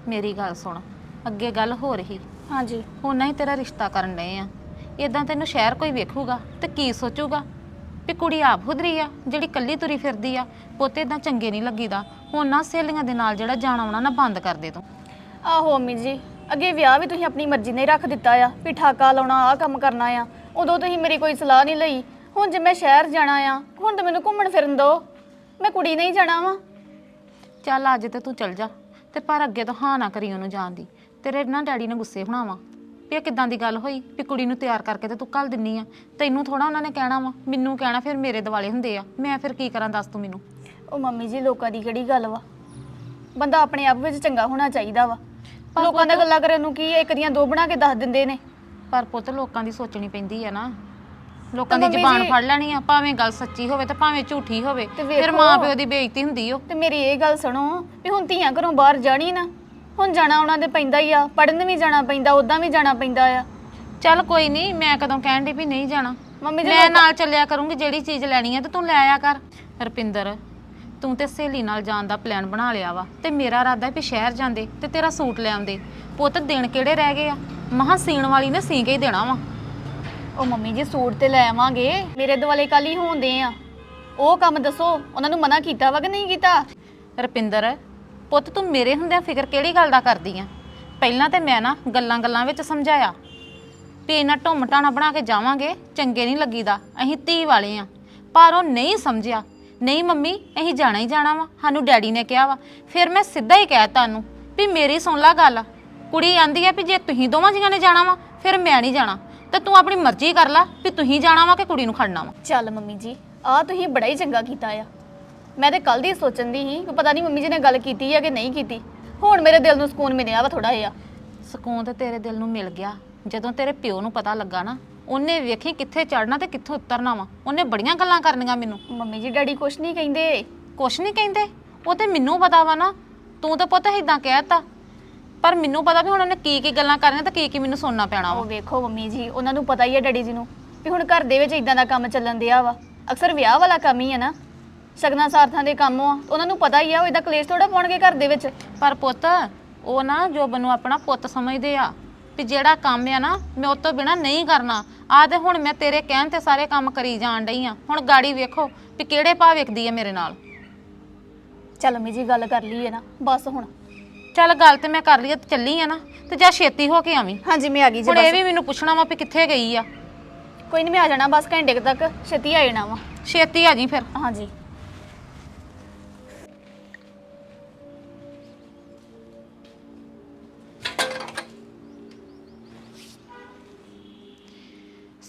ਮੇਰੀ ਗੱਲ ਸੁਣ। ਅੱਗੇ ਗੱਲ ਹੋ ਰਹੀ। ਹਾਂਜੀ। ਹੁਣ ਨਾ ਹੀ ਤੇਰਾ ਰਿਸ਼ਤਾ ਕਰਨ ਡਏ ਆ। ਇਦਾਂ ਤੈਨੂੰ ਸ਼ਹਿਰ ਕੋਈ ਵੇਖੂਗਾ ਤੇ ਕੀ ਸੋਚੂਗਾ? ਵੀ ਕੁੜੀ ਆਪ ਹੁਦਰੀ ਆ ਜਿਹੜੀ ਕੱਲੀ ਤੁਰੀ ਫਿਰਦੀ ਆ ਪੁੱਤ ਇਦਾਂ ਚੰਗੇ ਨਹੀਂ ਲੱਗੀਦਾ। ਹੁਣ ਨਾ ਸਹੇਲੀਆਂ ਦੇ ਨਾਲ ਜਿਹੜਾ ਜਾਣਾ ਆਉਣਾ ਨਾ ਬੰਦ ਕਰ ਦੇ ਤੂੰ। ਆਹੋ ਮੰਮੀ ਜੀ ਅੱਗੇ ਵਿਆਹ ਵੀ ਤੁਸੀਂ ਆਪਣੀ ਮਰਜ਼ੀ ਨਾਲ ਹੀ ਰੱਖ ਦਿੱਤਾ ਆ ਵੀ ਠਾਕਾ ਲਾਉਣਾ ਆ ਕੰਮ ਕਰਨਾ ਆ। ਉਦੋਂ ਤੁਸੀਂ ਮੇਰੀ ਕੋਈ ਸਲਾਹ ਨਹੀਂ ਲਈ। ਹੁਣ ਜੇ ਮੈਂ ਸ਼ਹਿਰ ਜਾਣਾ ਆ ਹੁਣ ਤਾਂ ਮੈਨੂੰ ਘੁੰਮਣ ਫਿਰਨ ਦਿਓ ਮੈਂ ਕੁੜੀ ਨਹੀਂ ਜਾਣਾ ਵਾ। ਚੱਲ ਅੱਜ ਤੇ ਤੂੰ ਚੱਲ ਜਾ। ਤੇ ਪਰ ਅੱਗੇ ਤੋਂ ਹਾਂ ਨਾ ਕਰੀ ਉਹਨੂੰ ਜਾਣ ਦੀ। ਤੇਰੇ ਨਾ ਡੈਡੀ ਨੇ ਗੁੱਸੇ ਬਣਾਵਾ ਵੀ ਇਹ ਕਿਦਾਂ ਦੀ ਗੱਲ ਹੋਈ ਵੀ ਕੁੜੀ ਨੂੰ ਤਿਆਰ ਕਰਕੇ ਤੇ ਤੂੰ ਕੱਲ ਦਿੰਨੀ ਆ। ਤੈਨੂੰ ਥੋੜਾ ਉਹਨਾਂ ਨੇ ਕਹਿਣਾ ਵਾ ਮੈਨੂੰ ਕਹਿਣਾ ਫਿਰ ਮੇਰੇ ਦਿਵਾਲੇ ਹੁੰਦੇ ਆ। ਮੈਂ ਫਿਰ ਕੀ ਕਰਾਂ ਦੱਸ ਤੂੰ ਮੈਨੂੰ। ਉਹ ਮੰਮੀ ਜੀ ਲੋਕਾਂ ਦੀ ਕਿਹੜੀ ਗੱਲ ਵਾ? ਬੰਦਾ ਆਪਣੇ ਆਪ ਵਿੱਚ ਚੰਗਾ ਹੋਣਾ ਚਾਹੀਦਾ ਵਾ। ਲੋਕਾਂ ਦਾ ਗੱਲਾਂ ਕਰਨ ਨੂੰ ਕੀ ਹੈ, ਇੱਕ ਦੀਆਂ ਦੋ ਬਣਾ ਕੇ ਦੱਸ ਦਿੰਦੇ ਨੇ। ਪਰ ਪੁੱਤ ਲੋਕਾਂ ਦੀ ਸੋਚਣੀ ਪੈਂਦੀ ਆ ਨਾ। ਲੋਕਾਂ ਤਾਂ ਦੀ ਮੰਮੀ ਜ਼ਬਾਨ ਜੀ- ਫੜ ਲੈਣੀ ਆ ਭਾਵੇਂ ਗੱਲ ਸੱਚੀ ਹੋਵੇ ਤੇ ਭਾਵੇਂ ਝੂਠੀ ਹੋਵੇ। ਤੇ ਫਿਰ ਵੇਖੋ। ਮਾਂ ਪਿਓ ਦੀ ਬੇਇੱਜ਼ਤੀ ਹੁੰਦੀ ਓ। ਤੇ ਮੇਰੀ ਇਹ ਗੱਲ ਸੁਣੋ ਵੀ ਹੁਣ ਧੀਆਂ ਘਰੋਂ ਬਾਹਰ ਜਾਣੀ ਨਾ ਹੁਣ ਜਾਣਾ ਉਹਨਾਂ ਦੇ ਪੈਂਦਾ ਹੀ ਆ ਪੜਨ ਵੀ ਜਾਣਾ ਪੈਂਦਾ ਉਦਾਂ ਵੀ ਜਾਣਾ ਪੈਂਦਾ ਆ। ਚੱਲ ਕੋਈ ਨਹੀਂ ਮੈਂ ਕਦੋਂ ਕਹਿਣ ਦੀ ਵੀ ਨਹੀਂ ਜਾਣਾ। ਮੰਮੀ ਜੀ ਮੈਂ ਨਾਲ ਚੱਲਿਆ ਕਰੂੰਗੀ ਜਿਹੜੀ ਚੀਜ਼ ਲੈਣੀ ਆ ਤੇ ਤੂੰ ਲੈ ਆਇਆ ਕਰ। ਰਪਿੰਦਰ ਤੂੰ ਤੇ ਸਹੇਲੀ ਨਾਲ ਜਾਣ ਦਾ ਪਲਾਨ ਬਣਾ ਲਿਆ ਵਾ। ਤੇ ਮੇਰਾ ਇਰਾਦਾ ਵੀ ਸ਼ਹਿਰ ਜਾਂਦੇ ਤੇ ਤੇਰਾ ਸੂਟ ਲੈ ਆਉਂਦੇ। ਪੁੱਤ ਦਿਨ ਕਿਹੜੇ ਰਹਿ ਗਏ ਆ? ਮਹਾ ਸੀਣ ਵਾਲੀ ਨੇ ਸੀ ਕੇ ਹੀ ਦੇਣਾ ਵਾ। ਉਹ ਮੰਮੀ ਜੀ, ਸੂਟ ਤੇ ਲੈ ਆਵਾਂਗੇ। ਮੇਰੇ ਦੁਆਲੇ ਕੱਲ ਹੀ ਹੋਂਦੇ ਆ। ਉਹ ਕੰਮ ਦੱਸੋ, ਉਹਨਾਂ ਨੂੰ ਮਨਾ ਕੀਤਾ ਵਾ ਕਿ ਨਹੀਂ ਕੀਤਾ? ਰਪਿੰਦਰ, ਪੁੱਤ ਤੂੰ ਮੇਰੇ ਹੁੰਦਿਆਂ ਫਿਕਰ ਕਿਹੜੀ ਗੱਲ ਦਾ ਕਰਦੀ ਆ? ਪਹਿਲਾਂ ਤੇ ਮੈਂ ਨਾ ਗੱਲਾਂ ਗੱਲਾਂ ਵਿੱਚ ਸਮਝਾਇਆ। ਵੀ ਇਹਨਾਂ ਢੁੰਮ ਟਾਣਾ ਬਣਾ ਕੇ ਜਾਵਾਂਗੇ, ਚੰਗੇ ਨਹੀਂ ਲੱਗੀਦਾ। ਅਸੀਂ ਧੀ ਵਾਲੇ ਆ। ਪਰ ਉਹ ਨਹੀਂ ਸਮਝਿਆ। ਨਹੀਂ ਮੰਮੀ, ਅਸੀਂ ਜਾਣਾ ਹੀ ਜਾਣਾ ਵਾ। ਸਾਨੂੰ ਡੈਡੀ ਨੇ ਕਿਹਾ ਵਾ। ਫਿਰ ਮੈਂ ਸਿੱਧਾ ਹੀ ਕਹਿ ਤੁਹਾਨੂੰ ਵੀ ਮੇਰੀ ਸੁਣ ਲਾ ਗੱਲ। ਕੁੜੀ ਆਂਦੀ ਆ ਵੀ ਜੇ ਤੁਸੀਂ ਦੋਵਾਂ ਜੀਆਂ ਨੇ ਜਾਣਾ ਵਾ, ਫਿਰ ਮੈਂ ਨਹੀਂ ਜਾਣਾ। ਤੇ ਤੂੰ ਆਪਣੀ ਮਰਜ਼ੀ ਕਰ ਲੈ ਵੀ ਤੁਸੀਂ ਜਾਣਾ ਵਾ ਕਿ ਕੁੜੀ ਨੂੰ ਖੜਨਾ ਵਾ। ਚੱਲ ਮੰਮੀ ਜੀ ਆ ਤੁਸੀਂ ਬੜਾ ਹੀ ਚੰਗਾ ਕੀਤਾ ਆ। ਮੈਂ ਤੇ ਕੱਲ ਦੀ ਸੋਚਣ ਦੀ ਸੀ ਕਿ ਪਤਾ ਨਹੀਂ ਮੰਮੀ ਜੀ ਨੇ ਗੱਲ ਕੀਤੀ ਆ ਕਿ ਨਹੀਂ ਕੀਤੀ। ਹੁਣ ਮੇਰੇ ਦਿਲ ਨੂੰ ਸਕੂਨ ਮਿਲਿਆ ਵਾ ਥੋੜਾ ਜਿਹਾ। ਸਕੂਨ ਤੇ ਤੇਰੇ ਦਿਲ ਨੂੰ ਮਿਲ ਗਿਆ। ਜਦੋਂ ਤੇਰੇ ਪਿਓ ਨੂੰ ਪਤਾ ਲੱਗਾ ਨਾ ਉਹਨੇ ਵੇਖੀ ਕਿੱਥੇ ਚੜਨਾ ਤੇ ਕਿੱਥੋਂ ਉਤਰਨਾ ਵਾ। ਉਹਨੇ ਬੜੀਆਂ ਗੱਲਾਂ ਕਰਨੀਆਂ ਮੈਨੂੰ। ਮੰਮੀ ਜੀ ਡੈਡੀ ਕੁਛ ਨਹੀਂ ਕਹਿੰਦੇ। ਕੁਛ ਨਹੀਂ ਕਹਿੰਦੇ। ਉਹ ਤੇ ਮੈਨੂੰ ਪਤਾ ਵਾ ਨਾ। ਤੂੰ ਤਾਂ ਪੁੱਤ ਇਦਾਂ ਕਹਿਤਾ ਪਰ ਮੈਨੂੰ ਪਤਾ ਵੀ ਹੁਣ ਉਹਨੇ ਕੀ ਕੀ ਗੱਲਾਂ ਕਰਨੀਆਂ ਤੇ ਕੀ ਕੀ ਮੈਨੂੰ ਸੁਣਨਾ ਪੈਣਾ ਉਹ ਵਾ ਵੇਖੋ ਮੰਮੀ ਜੀ ਉਹਨਾਂ ਨੂੰ ਪਤਾ ਹੀ ਹੈ ਡੈਡੀ ਜੀ ਨੂੰ ਵੀ ਹੁਣ ਘਰ ਦੇ ਵਿੱਚ ਇਦਾਂ ਦਾ ਕੰਮ ਚੱਲਣ ਦਿਆ ਵਾ। ਅਕਸਰ ਵਿਆਹ ਵਾਲਾ ਕੰਮ ਹੀ ਹੈ ਨਾ। ਸ਼ਗਨਾਂ ਸਾਰਥਾਂ ਦੇ ਕੰਮ ਆ। ਉਹਨਾਂ ਨੂੰ ਪਤਾ ਹੀ ਆ ਉਹ ਇਦਾਂ ਕਲੇਸ਼ ਥੋੜਾ ਪਾਉਣਗੇ ਘਰ ਦੇ ਵਿੱਚ। ਪਰ ਪੁੱਤ ਉਹ ਨਾ ਜੋਬਨ ਨੂੰ ਆਪਣਾ ਪੁੱਤ ਸਮਝਦੇ ਆ ਵੀ ਜਿਹੜਾ ਕੰਮ ਆ ਨਾ ਮੈਂ ਉਹ ਤੋਂ ਬਿਨਾ ਨਹੀਂ ਕਰਨਾ। ਆ ਤੇ ਹੁਣ ਮੈਂ ਤੇਰੇ ਕਹਿਣ ਤੇ ਸਾਰੇ ਕੰਮ ਕਰੀ ਜਾਣ ਡਈ ਆ। ਹੁਣ ਗਾੜੀ ਵੇਖੋ ਵੀ ਕਿਹੜੇ ਭਾਅ ਵੇਖਦੀ ਆ ਮੇਰੇ ਨਾਲ। ਚੱਲ ਮੰਮੀ ਜੀ ਗੱਲ ਕਰ ਲਈ ਹੈ ਨਾ। ਬਸ ਹੁਣ। ਚੱਲ ਗੱਲ ਤੇ ਮੈਂ ਕਰ ਲਈ ਆ ਤੇ ਚੱਲੀ ਆ ਨਾ ਤੇ ਜਾ ਛੇਤੀ ਹੋ ਕੇ ਆਵੀਂ। ਹਾਂਜੀ ਮੈਂ ਆ ਗਈ ਜੀ ਹੁਣ ਇਹ ਬਸ। ਵੀ ਮੈਨੂੰ ਪੁੱਛਣਾ ਵਾ ਵੀ ਕਿੱਥੇ ਗਈ ਆ। ਕੋਈ ਨਹੀਂ ਮੈਂ ਆ ਜਾਣਾ ਬਸ ਘੰਟੇ ਕੁ ਤੱਕ ਛੇਤੀ ਆ ਜਾਣਾ ਵਾ। ਛੇਤੀ ਆ ਜੀ ਫਿਰ। ਹਾਂਜੀ।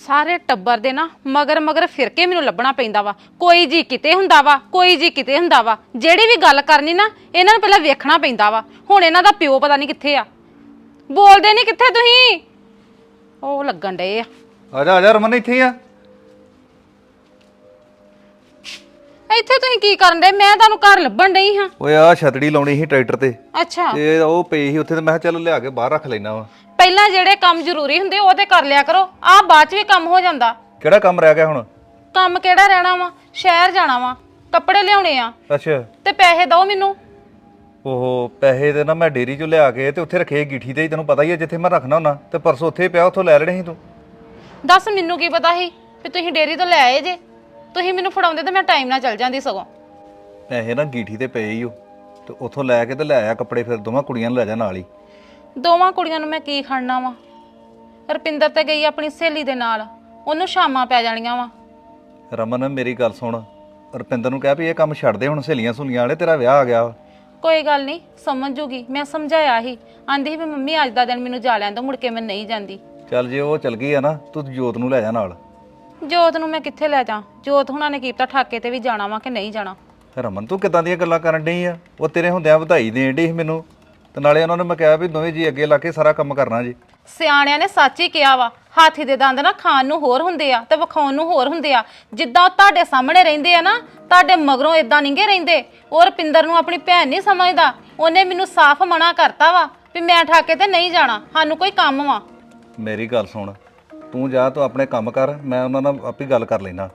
ਸਾਰੇ ਟੱਬਰ ਦੇ ਨਾ ਮਗਰ ਮਗਰ ਫਿਰ ਕੇ ਮੈਨੂੰ ਲੱਭਣਾ ਪੈਂਦਾ ਵਾ। ਕੋਈ ਜੀ ਕਿਤੇ ਹੁੰਦਾ ਵਾ ਕੋਈ ਜੀ ਕਿਤੇ ਹੁੰਦਾ ਵਾ। ਜਿਹੜੀ ਵੀ ਗੱਲ ਕਰਨੀ ਨਾ ਇਹਨਾਂ ਨੂੰ ਪਹਿਲਾਂ ਵੇਖਣਾ ਪੈਂਦਾ ਵਾ। ਹੁਣ ਇਹਨਾਂ ਦਾ ਪਿਓ ਪਤਾ ਨਹੀਂ ਕਿੱਥੇ ਆ। ਬੋਲਦੇ ਨਹੀਂ ਕਿੱਥੇ ਤੁਸੀਂ? ਉਹ ਲੱਗਣ ਡਏ ਆ। ਆ ਜਾ ਆ ਜਾ ਰਮਨ ਇੱਥੇ ਹੀ ਆ। ਇੱਥੇ ਤੁਸੀਂ ਕੀ ਕਰਨ ਡਏ? ਮੈਂ ਤੁਹਾਨੂੰ ਘਰ ਲੱਭਣ ਡਈ ਹਾਂ। ਓਏ ਆ ਛਤੜੀ ਲਾਉਣੀ ਸੀ ਟਰੈਕਟਰ ਤੇ। ਅੱਛਾ। ਤੇ ਉਹ ਪਈ ਸੀ ਉੱਥੇ ਤੇ ਮੈਂ ਕਿਹਾ ਚੱਲ ਲਿਆ ਕੇ ਬਾਹਰ ਰੱਖ ਲੈਣਾ ਵਾ। ਪਹਿਲਾਂ ਜਿਹੜੇ ਕੰਮ ਜ਼ਰੂਰੀ ਹੁੰਦੇ ਉਹ ਤੇ ਕਰ ਲਿਆ ਕਰੋ। ਆਹ ਬਾਅਦ ਚ ਵੀ ਕੰਮ ਹੋ ਜਾਂਦਾ। ਕਿਹੜਾ ਕੰਮ ਰਹਿ ਗਿਆ ਹੁਣ? ਕੰਮ ਕਿਹੜਾ ਰਹਿਣਾ ਵਾ? ਸ਼ਹਿਰ ਜਾਣਾ ਵਾ। ਕੱਪੜੇ ਲਿਆਉਣੇ ਆ। ਅੱਛਾ। ਤੇ ਪੈਸੇ ਦਿਓ ਮੈਨੂੰ। ਉਹ ਪੈਸੇ ਤੇ ਨਾ ਮੈਂ ਡੇਰੀ ਚੋਂ ਲਿਆ ਕੇ ਤੇ ਉੱਥੇ ਰੱਖੇ ਗਿੱਠੀ ਤੇ ਹੀ, ਤੈਨੂੰ ਪਤਾ ਹੀ ਹੈ ਜਿੱਥੇ ਮੈਂ ਰੱਖਣਾ ਹੁੰਦਾ ਤੇ ਪਰਸੋਂ ਉੱਥੇ ਪਿਆ ਉੱਥੋਂ ਲੈ ਲੈਣੇ ਸੀ ਤੂੰ। ਦੱਸ ਮੈਨੂੰ ਕੀ ਪਤਾ ਸੀ ਵੀ ਤੁਸੀਂ ਡੇਰੀ ਤੋਂ ਲੈ ਆਏ ਜੇ। ਤੁਸੀਂ ਮੈਨੂੰ ਫੜਾਉਂਦੇ ਤੇ ਮੈਂ ਟਾਈਮ ਨਾਲ ਚੱਲ ਜਾਂਦੀ ਸਗੋਂ। ਪੈਸੇ ਨਾ ਗਿੱਠੀ ਤੇ ਪਏ ਹੀ ਉਹ ਤੇ ਉੱਥੋਂ ਲੈ ਕੇ ਤੇ ਲੈ ਆਇਆ ਕੱਪੜੇ ਫਿਰ ਦੋਵਾਂ ਕੁੜੀਆਂ ਨੂੰ ਲੈ ਜਾ ਨਾਲ ਹੀ। ਦੋਵਾਂ ਕੁੜੀਆਂ ਨੂੰ ਮੈਂ ਕੀ ਖੜਨਾ ਵਾ? ਰਪਿੰਦਰ ਤੇ ਗਈ ਆਪਣੀ ਸਹੇਲੀ ਦੇ ਨਾਲ। ਉਹਨੂੰ ਸ਼ਾਮਾਂ ਪੈ ਜਾਣੀਆਂ ਵਾ। ਰਮਨ ਮੇਰੀ ਗੱਲ ਸੁਣ। ਰੁਪਿੰਦਰ ਨੂੰ ਕਹਿ ਵੀ ਇਹ ਕੰਮ ਛੱਡ ਦੇ ਹੁਣ ਸਹੇਲੀਆਂ ਸੁਲੀਆਂ ਵਾਲੇ ਤੇਰਾ ਵਿਆਹ ਆ ਗਿਆ ਵਾ। ਕੋਈ ਗੱਲ ਨਹੀਂ ਸਮਝ ਜੂਗੀ। ਮੈਂ ਸਮਝਾਇਆ ਹੀ ਆਂਦੀ ਸੀ ਵੀ ਮੰਮੀ ਅੱਜ ਦਾ ਦਿਨ ਮੈਨੂੰ ਜਾ ਲੈਣ ਦੋ ਮੁੜ ਕੇ ਮੈਂ ਨਹੀਂ ਜਾਂਦੀ। ਚੱਲ ਜੇ ਉਹ ਚਲ ਗਈ ਆ ਨਾ ਤੂੰ ਜੋਤ ਨੂੰ ਲੈ ਜਾ ਨਾਲ। ਜੋਤ ਨੂੰ ਮੈਂ ਕਿੱਥੇ ਲੈ ਜਾ ਜੋਤ ਹੁਣਾਂ ਨੇ ਕੀਤਾ ਠਾਕੇ ਤੇ ਵੀ ਜਾਣਾ ਵਾ ਕਿ ਨਹੀਂ ਜਾਣਾ। ਰਮਨ ਤੂੰ ਕਿਦਾਂ ਦੀਆਂ ਗੱਲਾਂ ਕਰਨ ਡਈ ਆ? ਉਹ ਤੇਰੇ ਹੁੰਦਿਆਂ ਵਧਾਈ ਦੇਣ ਡਈ ਸੀ ਮੈਨੂੰ। ਤੇ ਨਾਲੇ ਉਹਨਾਂ ਨੇ ਮੈਂ ਕਿਹਾ ਵੀ ਦੋਵੇਂ ਜੀ ਅੱਗੇ ਲਾ ਕੇ ਸਾਰਾ ਕੰਮ ਕਰਨਾ ਜੀ। ਸਿਆਣਿਆਂ ਨੇ ਸੱਚ ਹੀ ਕਿਹਾ ਵਾ ਹਾਥੀ ਦੇ ਦੰਦ ਨਾ ਖਾਣ ਨੂੰ ਹੋਰ ਹੁੰਦੇ ਆ ਤੇ ਵਿਖਾਉਣ ਨੂੰ ਹੋਰ ਹੁੰਦੇ ਆ। ਜਿੱਦਾਂ ਉਹ ਤੁਹਾਡੇ ਸਾਹਮਣੇ ਰਹਿੰਦੇ ਆ ਨਾ ਤੁਹਾਡੇ ਮਗਰੋਂ ਇਦਾਂ ਨਹੀਂਗੇ ਰਹਿੰਦੇ। ਉਹ ਰਪਿੰਦਰ ਨੂੰ ਆਪਣੀ ਭੈਣ ਨਹੀਂ ਸਮਝਦਾ। ਉਹਨੇ ਮੈਨੂੰ ਸਾਫ਼ ਮਨਾ ਕਰਤਾ ਵਾ ਵੀ ਮੈਂ ਠਾਕੇ ਤੇ ਨਹੀਂ ਜਾਣਾ ਸਾਨੂੰ ਕੋਈ ਕੰਮ ਵਾ। ਮੇਰੀ ਗੱਲ ਸੁਣ ਤੂੰ ਜਾ ਤੂੰ ਆਪਣੇ ਕੰਮ ਕਰ ਮੈਂ ਉਹਨਾਂ ਨਾਲ ਆਪੇ ਗੱਲ ਕਰ ਲੈਣਾ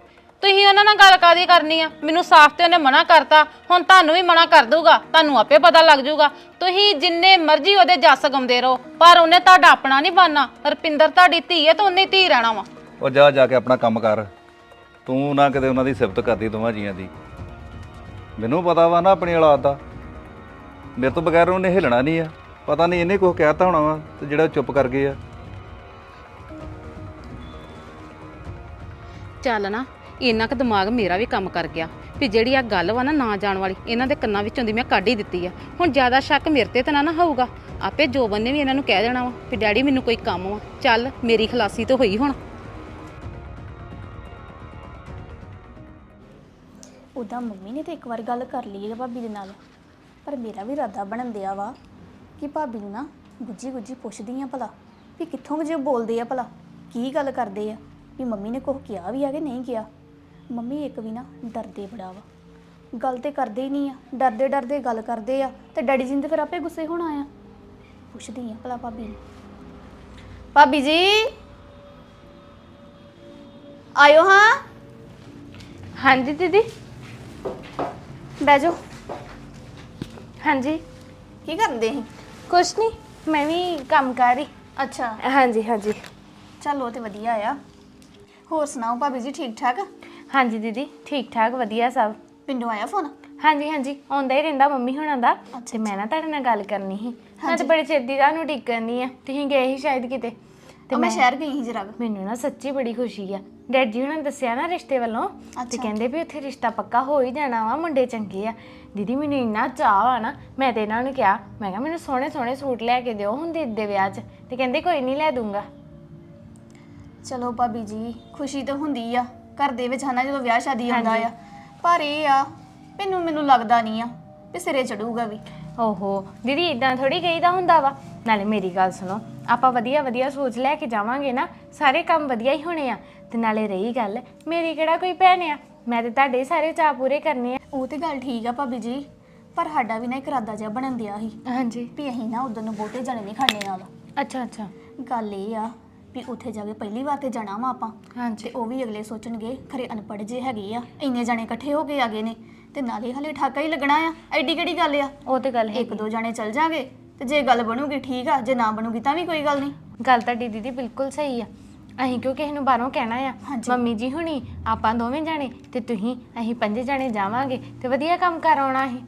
ਤੁਸੀਂ ਉਹਨਾਂ ਨਾਲ ਗੱਲ ਕਾਦੀ ਕਰਨੀ ਆ? ਮੈਨੂੰ ਸਾਫ਼ ਤੇ ਉਹਨੇ ਮਨਾ ਕਰਤਾ। ਹੁਣ ਤੁਹਾਨੂੰ ਵੀ ਮਨਾ ਕਰ ਦਊਗਾ ਤੁਹਾਨੂੰ ਆਪੇ ਪਤਾ ਲੱਗ ਜਾਊਗਾ ਤੁਸੀਂ ਜਿੰਨੇ ਮਰਜ਼ੀ ਉਹਦੇ ਜੱਸ ਗਾਉਂਦੇ ਰਹੋ ਪਰ ਉਹਨੇ ਤੁਹਾਡਾ ਆਪਣਾ ਨਹੀਂ ਬਣਨਾ। ਰਪਿੰਦਰ ਤੁਹਾਡੀ ਧੀ ਹੈ ਤਾਂ ਉਹਨੇ ਧੀ ਰਹਿਣਾ ਵਾ। ਉਹ ਜਾ ਜਾ ਕੇ ਆਪਣਾ ਕੰਮ ਕਰ। ਤੂੰ ਨਾ ਕਿਤੇ ਉਹਨਾਂ ਦੀ ਸਿਫਤ ਕਰਦੀ ਦੋਵਾਂ ਜੀਆਂ ਦੀ। ਮੈਨੂੰ ਪਤਾ ਵਾ ਨਾ ਆਪਣੀ ਔਲਾਦ ਦਾ। ਮੇਰੇ ਤੋਂ ਬਗੈਰ ਉਹਨੇ ਹਿਲਣਾ ਨਹੀਂ ਆ। ਪਤਾ ਨਹੀਂ ਇਹਨੇ ਕੁਝ ਕਹਿਤਾ ਹੋਣਾ ਵਾ ਤੇ ਜਿਹੜਾ ਚੁੱਪ ਕਰ ਗਏ ਆ। ਚੱਲ ਨਾ ਇੰਨਾ ਕੁ ਦਿਮਾਗ ਮੇਰਾ ਵੀ ਕੰਮ ਕਰ ਗਿਆ ਵੀ ਜਿਹੜੀ ਆ ਗੱਲ ਵਾ ਨਾ ਨਾ ਜਾਣ ਵਾਲੀ, ਇਹਨਾਂ ਦੇ ਕੰਨਾਂ ਵਿੱਚੋਂ ਦੀ ਮੈਂ ਕੱਢ ਹੀ ਦਿੱਤੀ ਆ। ਹੁਣ ਜ਼ਿਆਦਾ ਸ਼ੱਕ ਮੇਰੇ ਤੇ ਤਾਂ ਨਾ ਨਾ ਹੋਊਗਾ। ਆਪੇ ਜੋਬਨ ਨੇ ਵੀ ਇਹਨਾਂ ਨੂੰ ਕਹਿ ਦੇਣਾ ਵਾ ਵੀ ਡੈਡੀ ਮੈਨੂੰ ਕੋਈ ਕੰਮ ਵਾ। ਚੱਲ, ਮੇਰੀ ਖਲਾਸੀ ਤਾਂ ਹੋਈ ਹੁਣ। ਉਦਾਂ ਮੰਮੀ ਨੇ ਤੇ ਇੱਕ ਵਾਰ ਗੱਲ ਕਰ ਲਈ ਹੈ ਭਾਬੀ ਦੇ ਨਾਲ, ਪਰ ਮੇਰਾ ਵੀ ਇਰਾਦਾ ਬਣਨ ਦਿਆ ਵਾ ਕਿ ਭਾਬੀ ਨੂੰ ਨਾ ਗੁੱਜੀ ਗੁੱਜੀ ਪੁੱਛਦੀ ਆ ਭਲਾ, ਵੀ ਕਿੱਥੋਂ ਵਜੇ ਬੋਲਦੇ ਆ ਭਲਾ, ਕੀ ਗੱਲ ਕਰਦੇ ਆ, ਵੀ ਮੰਮੀ ਨੇ ਕੁਝ ਕਿਹਾ ਵੀ ਆ ਕਿ ਨਹੀਂ ਕਿਹਾ? ਮੰਮੀ ਇੱਕ ਵੀ ਨਾ ਡਰਦੇ ਬੜਾ ਵਾ। ਗੱਲ ਤੇ ਕਰਦੇ ਹੀ ਨਹੀਂ ਆ। ਡਰਦੇ ਡਰਦੇ ਗੱਲ ਕਰਦੇ ਆ। ਤੇ ਡੈਡੀ ਜੀ ਨੇ ਤੇ ਫਿਰ ਆਪੇ ਗੁੱਸੇ ਹੋਣਾ ਆ। ਪੁੱਛਦੀ ਆ ਭਲਾ ਭਾਬੀ ਨੂੰ। ਭਾਬੀ ਜੀ। ਆਇਓ ਹਾਂ। ਹਾਂਜੀ ਦੀਦੀ। ਬਹਿ ਜਾਓ। ਹਾਂਜੀ। ਕੀ ਕਰਦੇ ਸੀ? ਕੁਛ ਨਹੀਂ ਮੈਂ ਵੀ ਕੰਮ ਕਰ ਰਹੀ। ਅੱਛਾ। ਹਾਂਜੀ ਹਾਂਜੀ। ਚਲੋ ਤੇ ਵਧੀਆ ਆ। ਹੋਰ ਸੁਣਾਓ ਭਾਬੀ ਜੀ ਠੀਕ ਠਾਕ? ਹਾਂਜੀ ਦੀਦੀ ਠੀਕ ਠਾਕ ਵਧੀਆ ਸਭ। ਪਿੰਡੋਂ ਆਇਆ ਫੋਨ ਹਾਂਜੀ ਹਾਂਜੀ ਆਉਂਦਾ ਹੀ ਰਹਿੰਦਾ ਮੰਮੀ ਹੁਣਾਂ ਦਾ। ਤੇ ਮੈਂ ਨਾ ਤੁਹਾਡੇ ਨਾਲ ਗੱਲ ਕਰਨੀ ਸੀ। ਮੈਂ ਤਾਂ ਬੜੇ ਦੀ ਤੁਹਾਨੂੰ ਡਿੱਕਣੀ ਆ। ਤੁਸੀਂ ਗਏ ਸੀ ਸ਼ਾਇਦ ਕਿਤੇ? ਤੇ ਮੈਂ ਸ਼ਹਿਰ ਗਈ ਸੀ ਜਰਾ ਮੈਨੂੰ ਨਾ ਸੱਚੀ ਬੜੀ ਖੁਸ਼ੀ ਆ। ਡੈਡ ਜੀ ਨੇ ਦੱਸਿਆ ਨਾ ਰਿਸ਼ਤੇ ਵੱਲੋਂ ਤੇ ਕਹਿੰਦੇ ਵੀ ਉੱਥੇ ਰਿਸ਼ਤਾ ਪੱਕਾ ਹੋ ਹੀ ਜਾਣਾ ਵਾ ਮੁੰਡੇ ਚੰਗੇ ਆ। ਦੀਦੀ ਮੈਨੂੰ ਇੰਨਾ ਚਾਹ ਆ ਨਾ ਮੈਂ ਤੇ ਇਹਨਾਂ ਨੂੰ ਕਿਹਾ ਮੈਂ ਕਿਹਾ ਮੈਨੂੰ ਸੋਹਣੇ ਸੋਹਣੇ ਸੂਟ ਲੈ ਕੇ ਦਿਓ ਹੁਣ ਦੀਦੀ ਦੇ ਵਿਆਹ 'ਚ। ਤੇ ਕਹਿੰਦੇ ਕੋਈ ਨਹੀਂ ਲੈ ਦੂੰਗਾ। ਚਲੋ ਭਾਬੀ ਜੀ ਖੁਸ਼ੀ ਤਾਂ ਹੁੰਦੀ ਆ। ਘਰ ਦੇ ਵਿੱਚ ਹਨਾ ਜਦੋਂ ਵਿਆਹ ਸ਼ਾਦੀ ਆਉਂਦਾ ਆ। ਪਰ ਇਹ ਆ ਮੈਨੂੰ ਮੈਨੂੰ ਲੱਗਦਾ ਨਹੀਂ ਆ ਵੀ ਸਿਰੇ ਚੜੂਗਾ ਵੀ। ਓਹੋ ਦੀਦੀ ਇਦਾਂ ਥੋੜੀ ਕਹੀਦਾ ਹੁੰਦਾ ਵਾ। ਨਾਲੇ ਮੇਰੀ ਗੱਲ ਸੁਣੋ ਆਪਾਂ ਵਧੀਆ ਵਧੀਆ ਸੋਚ ਲੈ ਕੇ ਜਾਵਾਂਗੇ ਨਾ ਸਾਰੇ ਕੰਮ ਵਧੀਆ ਹੀ ਹੋਣੇ ਆ। ਤੇ ਨਾਲੇ ਰਹੀ ਗੱਲ ਮੇਰੀ ਕਿਹੜਾ ਕੋਈ ਭੈਣ ਆ? ਮੈਂ ਤੇ ਤੁਹਾਡੇ ਸਾਰੇ ਚਾਅ ਪੂਰੇ ਕਰਨੇ ਆ। ਉਹ ਤੇ ਗੱਲ ਠੀਕ ਆ ਭਾਬੀ ਜੀ ਪਰ ਸਾਡਾ ਵੀ ਨਾ ਇੱਕ ਇਰਾਦਾ ਜਿਹਾ ਬਣਨ ਦਿਆ ਸੀ। ਹਾਂਜੀ। ਵੀ ਅਸੀਂ ਨਾ ਉਦੋਂ ਨੂੰ ਬਹੁਤੇ ਜਾਣੇ ਨਹੀਂ ਖੜਨੇ ਨਾਲ ਅੱਛਾ ਅੱਛਾ। ਗੱਲ ਇਹ ਆ ਵੀ ਉੱਥੇ ਜਾ ਕੇ ਪਹਿਲੀ ਵਾਰ ਤੇ ਜਾਣਾ ਵਾ ਆਪਾਂ। ਹਾਂਜੀ। ਤੇ ਉਹ ਵੀ ਅਗਲੇ ਸੋਚਣਗੇ ਖਰੇ ਅਨਪੜ੍ਹ ਜੇ ਹੈਗੇ ਆ ਇੰਨੇ ਜਾਣੇ ਇਕੱਠੇ ਹੋ ਕੇ ਆ ਗਏ ਨੇ ਤੇ ਨਾਲੇ ਹਲੇ ਠਾਕਾ ਹੀ ਲੱਗਣਾ ਆ। ਐਡੀ ਕਿਹੜੀ ਗੱਲ ਆ? ਉਹ ਤੇ ਗੱਲ ਹੈ ਇੱਕ ਦੋ ਜਾਣੇ ਚੱਲ ਜਾਗੇ ਤੇ ਜੇ ਗੱਲ ਬਣੂਗੀ ਠੀਕ ਆ ਜੇ ਨਾ ਬਣੂਗੀ ਤਾਂ ਵੀ ਕੋਈ ਗੱਲ ਨਹੀਂ। ਗੱਲ ਤੁਹਾਡੀ ਦੀਦੀ ਬਿਲਕੁਲ ਸਹੀ ਆ। ਅਸੀਂ ਕਿਉਂ ਕਿਸੇ ਨੂੰ ਬਾਹਰੋਂ ਕਹਿਣਾ ਆ? ਹਾਂਜੀ। ਮੰਮੀ ਜੀ ਹੁਣੀ ਆਪਾਂ ਦੋਵੇਂ ਜਾਣੇ ਤੇ ਤੁਸੀਂ ਅਸੀਂ ਪੰਜੇ ਜਾਣੇ ਜਾਵਾਂਗੇ ਤੇ ਵਧੀਆ ਕੰਮ ਕਰ ਆਉਣਾ ਅਸੀਂ।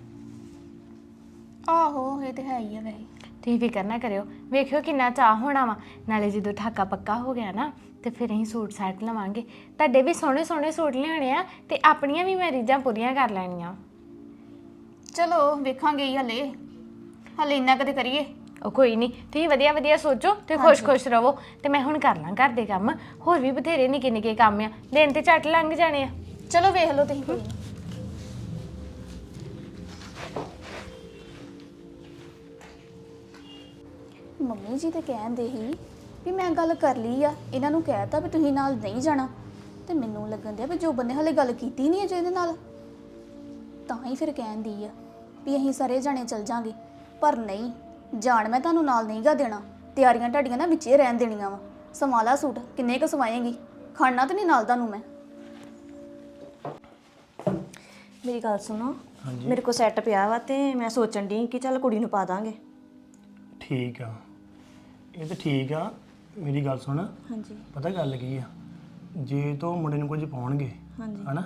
ਆਹੋ ਇਹ ਤੇ ਹੈ ਹੀ ਆ ਵੈਸੇ। ਤੁਸੀਂ ਫਿਕਰ ਨਾ ਕਰਿਓ। ਵੇਖਿਓ ਕਿੰਨਾ ਚਾਹ ਹੋਣਾ ਵਾ। ਨਾਲੇ ਜਦੋਂ ਠਾਕਾ ਪੱਕਾ ਹੋ ਗਿਆ ਨਾ ਤੇ ਫਿਰ ਅਸੀਂ ਸੂਟ ਸਾਟ ਲਵਾਂਗੇ। ਤੁਹਾਡੇ ਵੀ ਸੋਹਣੇ ਸੋਹਣੇ ਸੂਟ ਲਿਆਣੇ ਆ ਤੇ ਆਪਣੀਆਂ ਵੀ ਮੈਂ ਰੀਝਾਂ ਪੂਰੀਆਂ ਕਰ ਲੈਣੀਆਂ। ਚਲੋ ਵੇਖਾਂਗੇ ਹੀ ਹਲੇ। ਹਲੇ ਇੰਨਾ ਕਦੇ ਕਰੀਏ? ਉਹ ਕੋਈ ਨਹੀਂ ਤੁਸੀਂ ਵਧੀਆ ਵਧੀਆ ਸੋਚੋ ਤੇ ਖੁਸ਼-ਖੁਸ਼ ਰਹੋ। ਤੇ ਮੈਂ ਹੁਣ ਕਰ ਲਾਂ ਘਰ ਦੇ ਕੰਮ। ਹੋਰ ਵੀ ਬਥੇਰੇ ਨਿੱਕੇ ਨਿੱਕੇ ਕੰਮ ਆ। ਦਿਨ ਤੇ ਝੱਟ ਲੰਘ ਜਾਣੇ ਆ। ਚਲੋ ਵੇਖ ਲਓ ਤੁਸੀਂ ਕੋਈ ਨੀ। ਮੰਮੀ ਜੀ ਤੇ ਕਹਿੰਦੇ ਸੀ ਵੀ ਮੈਂ ਗੱਲ ਕਰ ਲਈ ਆ ਇਹਨਾਂ ਨੂੰ ਕਹਿਤਾ ਵੀ ਤੁਸੀਂ ਨਾਲ ਨਹੀਂ ਜਾਣਾ। ਤੇ ਮੈਨੂੰ ਲੱਗਣ ਦਿਆ ਵੀ ਜੋ ਬੰਦੇ ਹਲੇ ਗੱਲ ਕੀਤੀ ਨਹੀਂ ਅਜੇ ਇਹਦੇ ਨਾਲ। ਤਾਂ ਹੀ ਫਿਰ ਕਹਿੰਦੀ ਆ ਵੀ ਅਸੀਂ ਸਾਰੇ ਜਾਣੇ ਚੱਲ ਜਾਾਂਗੇ ਪਰ ਨਹੀਂ ਜਾਣ ਮੈਂ ਤੁਹਾਨੂੰ ਨਾਲ ਨਹੀਂ ਗਾ ਦੇਣਾ। ਤਿਆਰੀਆਂ ਢਾਡੀਆਂ ਨਾ ਵਿੱਚੇ ਰਹਿਣ ਦੇਣੀਆਂ ਵਾ। ਸਮਾਲਾ ਸੂਟ ਕਿੰਨੇ ਕੁ ਸਵਾਏਂਗੀ? ਖਾਣਾ ਤਾਂ ਨਹੀਂ ਨਾਲ ਤੁਹਾਨੂੰ ਮੈਂ। ਮੇਰੀ ਗੱਲ ਸੁਣੋ ਮੇਰੇ ਕੋਲ ਸੈੱਟ ਪਿਆ ਵਾ ਤੇ ਮੈਂ ਸੋਚਣ ਦੀ ਕਿ ਚੱਲ ਕੁੜੀ ਨੂੰ ਪਾ ਦਾਂਗੇ। ਠੀਕ ਆ। ਇਹ ਤਾਂ ਠੀਕ ਆ ਮੇਰੀ ਗੱਲ ਸੁਣ। ਹਾਂਜੀ। ਪਤਾ ਗੱਲ ਕੀ ਆ? ਜੇ ਤੋਂ ਮੁੰਡੇ ਨੂੰ ਕੁਝ ਪਾਉਣਗੇ ਹਾਂਜੀ। ਹਨਾ?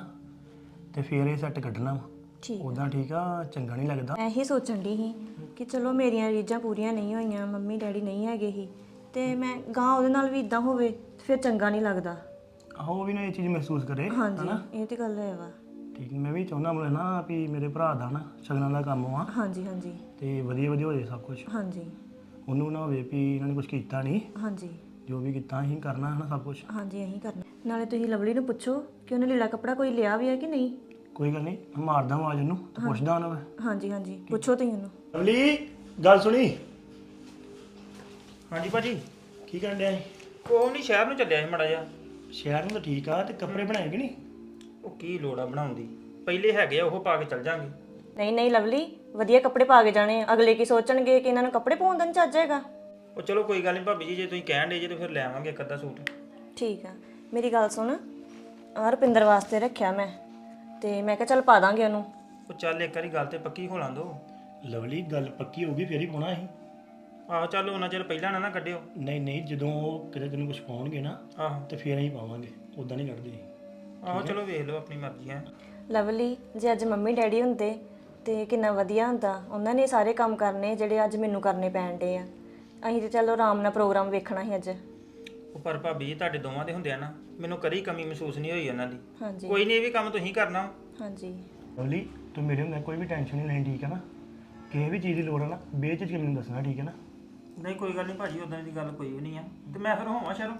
ਤੇ ਫੇਰ ਇਹ ਸੈੱਟ ਕੱਢਣਾ ਵਾ। ਠੀਕ ਉਦਾਂ ਠੀਕ ਆ ਚੰਗਾ ਨਹੀਂ ਲੱਗਦਾ। ਮੈਂ ਇਹੀ ਸੋਚਣ ਦੀ ਸੀ ਕਿ ਚਲੋ ਮੇਰੀਆਂ ਰੀਝਾਂ ਪੂਰੀਆਂ ਨਹੀਂ ਹੋਈਆਂ ਮੰਮੀ ਡੈਡੀ ਨਹੀਂ ਹੈਗੇ ਹੀ ਤੇ ਮੈਂ ਗਾਂ ਉਹਦੇ ਨਾਲ ਵੀ ਇਦਾਂ ਹੋਵੇ ਤੇ ਫਿਰ ਚੰਗਾ ਨਹੀਂ ਲੱਗਦਾ। ਆਹੋ ਉਹ ਵੀ ਨਾ ਇਹ ਚੀਜ਼ ਮਹਿਸੂਸ ਕਰੇ ਹਾਂਜੀ ਇਹ ਤੇ ਗੱਲ ਹੈ ਵਾ। ਠੀਕ ਮੈਂ ਵੀ ਚਾਹੁੰਦਾ ਮੈਂ ਨਾ ਵੀ ਮੇਰੇ ਭਰਾ ਦਾ ਨਾ ਸ਼ਗਨਾਂ ਦਾ ਕੰਮ ਆ ਹਾਂਜੀ ਹਾਂਜੀ। ਤੇ ਵਧੀਆ ਵਧੀਆ ਹੋ ਜਾਏ ਸਭ ਕੁਝ। ਹਾਂਜੀ। ਉਹਨੂੰ ਨਾ ਹੋਵੇ ਵੀ ਇਹਨਾਂ ਨੇ ਕੁਝ ਕੀਤਾ ਨਹੀਂ। ਹਾਂਜੀ। ਜੋ ਵੀ ਕੀਤਾ ਅਸੀਂ ਕਰਨਾ ਹੈ ਨਾ ਸਭ ਕੁਝ ਹਾਂਜੀ ਇਹੀ ਕਰਨਾ। ਨਾਲੇ ਤੁਸੀਂ ਲਵਲੀ ਨੂੰ ਪੁੱਛੋ ਕਿ ਉਹਨੇ ਲੀੜਾ ਕੱਪੜਾ ਕੋਈ ਲਿਆ ਵੀ ਹੈ ਕਿ ਨਹੀਂ? ਕੋਈ ਗੱਲ ਨਹੀਂ ਮੈਂ ਮਾਰਦਾ ਆਵਾਜ਼ ਉਹਨੂੰ ਤੇ ਪੁੱਛਦਾ ਉਹਨੂੰ ਮੈਂ ਹਾਂਜੀ ਹਾਂਜੀ। ਪੁੱਛੋ ਤੁਸੀਂ ਉਹਨੂੰ। ਲਵਲੀ ਗੱਲ ਸੁਣੀ? ਹਾਂਜੀ ਭਾਜੀ। ਕੀ ਕਰਨ ਡਿਆ ਸੀ? ਕੋਹ ਨਹੀਂ ਸ਼ਹਿਰ ਨੂੰ ਚੱਲਿਆ ਸੀ ਮੜਾ ਜਾ ਸ਼ਹਿਰ ਨੂੰ ਤਾਂ ਠੀਕ ਆ ਤੇ ਕੱਪੜੇ ਬਣਾਏ ਕਿ ਨਹੀਂ? ਉਹ ਕੀ ਲੋੜ ਆ ਬਣਾਉਣ ਦੀ? ਪਹਿਲੇ ਹੈਗੇ ਆ ਉਹ ਪਾ ਕੇ ਚੱਲ ਜਾਾਂਗੇ। ਨਹੀਂ ਨਹੀਂ ਲਵਲੀ ਵਧੀਆ ਕੱਪੜੇ ਪਾ ਕੇ ਜਾਣੇ ਆ। ਅਗਲੇ ਕੀ ਸੋਚਣਗੇ ਕਿ ਇਹਨਾਂ ਨੂੰ ਕੱਪੜੇ ਪਾਉਣ ਦਾ ਨਹੀਂ ਚੱਜ ਹੈਗਾ? ਉਹ ਚਲੋ ਕੋਈ ਗੱਲ ਨਹੀਂ ਭਾਬੀ ਜੀ ਜੇ ਤੁਸੀਂ ਕਹਿਣ ਦੇ ਜੇ ਤਾਂ ਫਿਰ ਲੈ ਆਵਾਂਗੇ ਇੱਕ ਅੱਧਾ ਸੂਟ। ਠੀਕ ਆ। ਮੇਰੀ ਗੱਲ ਸੁਣ ਆਹ ਰੁਪਿੰਦਰ ਵਾਸਤੇ ਰੱਖਿਆ ਮੈਂ ਤੇ ਮੈਂ ਕਿਹਾ ਚੱਲ ਪਾ ਦਾਂਗੇ ਉਹਨੂੰ। ਉਹ ਚੱਲ ਇੱਕ ਵਾਰੀ ਗੱਲ ਤੇ ਪੱਕੀ ਹੋ ਲਾਂ ਦੋ ਲਵਲੀ ਗੱਲ ਪੱਕੀ ਹੋ ਗਈ ਫੇਰ ਹੀ ਪਾਉਣਾ ਸੀ ਆਹੋ ਚੱਲ ਉਹਨਾਂ ਚਿਰ ਪਹਿਲਾਂ ਨਾ ਨਾ ਕੱਢਿਓ। ਨਹੀਂ ਨਹੀਂ ਜਦੋਂ ਉਹ ਕਿਤੇ ਤੈਨੂੰ ਕੁਝ ਪਾਉਣਗੇ ਨਾ ਆਹੋ। ਤੇ ਫੇਰ ਅਸੀਂ ਪਾਵਾਂਗੇ ਉਦਾਂ ਨਹੀਂ ਕੱਢਦੇ। ਆਹੋ ਚਲੋ ਵੇਖ ਲਓ ਆਪਣੀ ਮਰਜ਼ੀ ਹੈ। ਲਵਲੀ ਜੇ ਅੱਜ ਮੰਮੀ ਡੈਡੀ ਹੁੰਦੇ ਤੇ ਕਿੰਨਾ ਵਧੀਆ ਹੁੰਦਾ। ਉਹਨਾਂ ਨੇ ਸਾਰੇ ਕੰਮ ਕਰਨੇ ਜਿਹੜੇ ਅੱਜ ਮੈਨੂੰ ਕਰਨੇ ਪੈਣ ਡੇ ਆ। ਅਸੀਂ ਤੇ ਚਲੋ ਆਰਾਮ ਨਾਲ ਪ੍ਰੋਗਰਾਮ ਵੇਖਣਾ ਸੀ ਅੱਜ। ਉਹ ਪਰ ਭਾਬੀ ਤੁਹਾਡੇ ਦੋਵਾਂ ਦੇ ਹੁੰਦੇ ਆ ਨਾ ਮੈਨੂੰ ਕਦੀ ਕਮੀ ਮਹਿਸੂਸ ਨਹੀਂ ਹੋਈ ਉਹਨਾਂ ਦੀ। ਹਾਂਜੀ। ਕੋਈ ਨਹੀਂ ਇਹ ਵੀ ਕੰਮ ਤੁਸੀਂ ਕਰਨਾ। ਹਾਂਜੀ। ਲਵਲੀ ਤੂੰ ਮੇਰੇ ਹੁੰਦੇ ਕੋਈ ਵੀ ਟੈਨਸ਼ਨ ਨਹੀਂ ਲੈਣੀ ਠੀਕ ਹੈ ਨਾ? ਕਿਸੇ ਵੀ ਚੀਜ਼ ਦੀ ਲੋੜ ਹੈ ਨਾ ਬੇਝਿਜਕ ਮੈਨੂੰ ਦੱਸਣਾ ਠੀਕ ਹੈ ਨਾ? ਨਹੀਂ ਕੋਈ ਗੱਲ ਨਹੀਂ ਭਾਜੀ ਉਦਾਂ ਦੀ ਗੱਲ ਕੋਈ ਵੀ ਨਹੀਂ ਆ। ਤੇ ਮੈਂ ਫਿਰ ਹੋਵਾਂ ਸ਼ਹਿਰੋਂ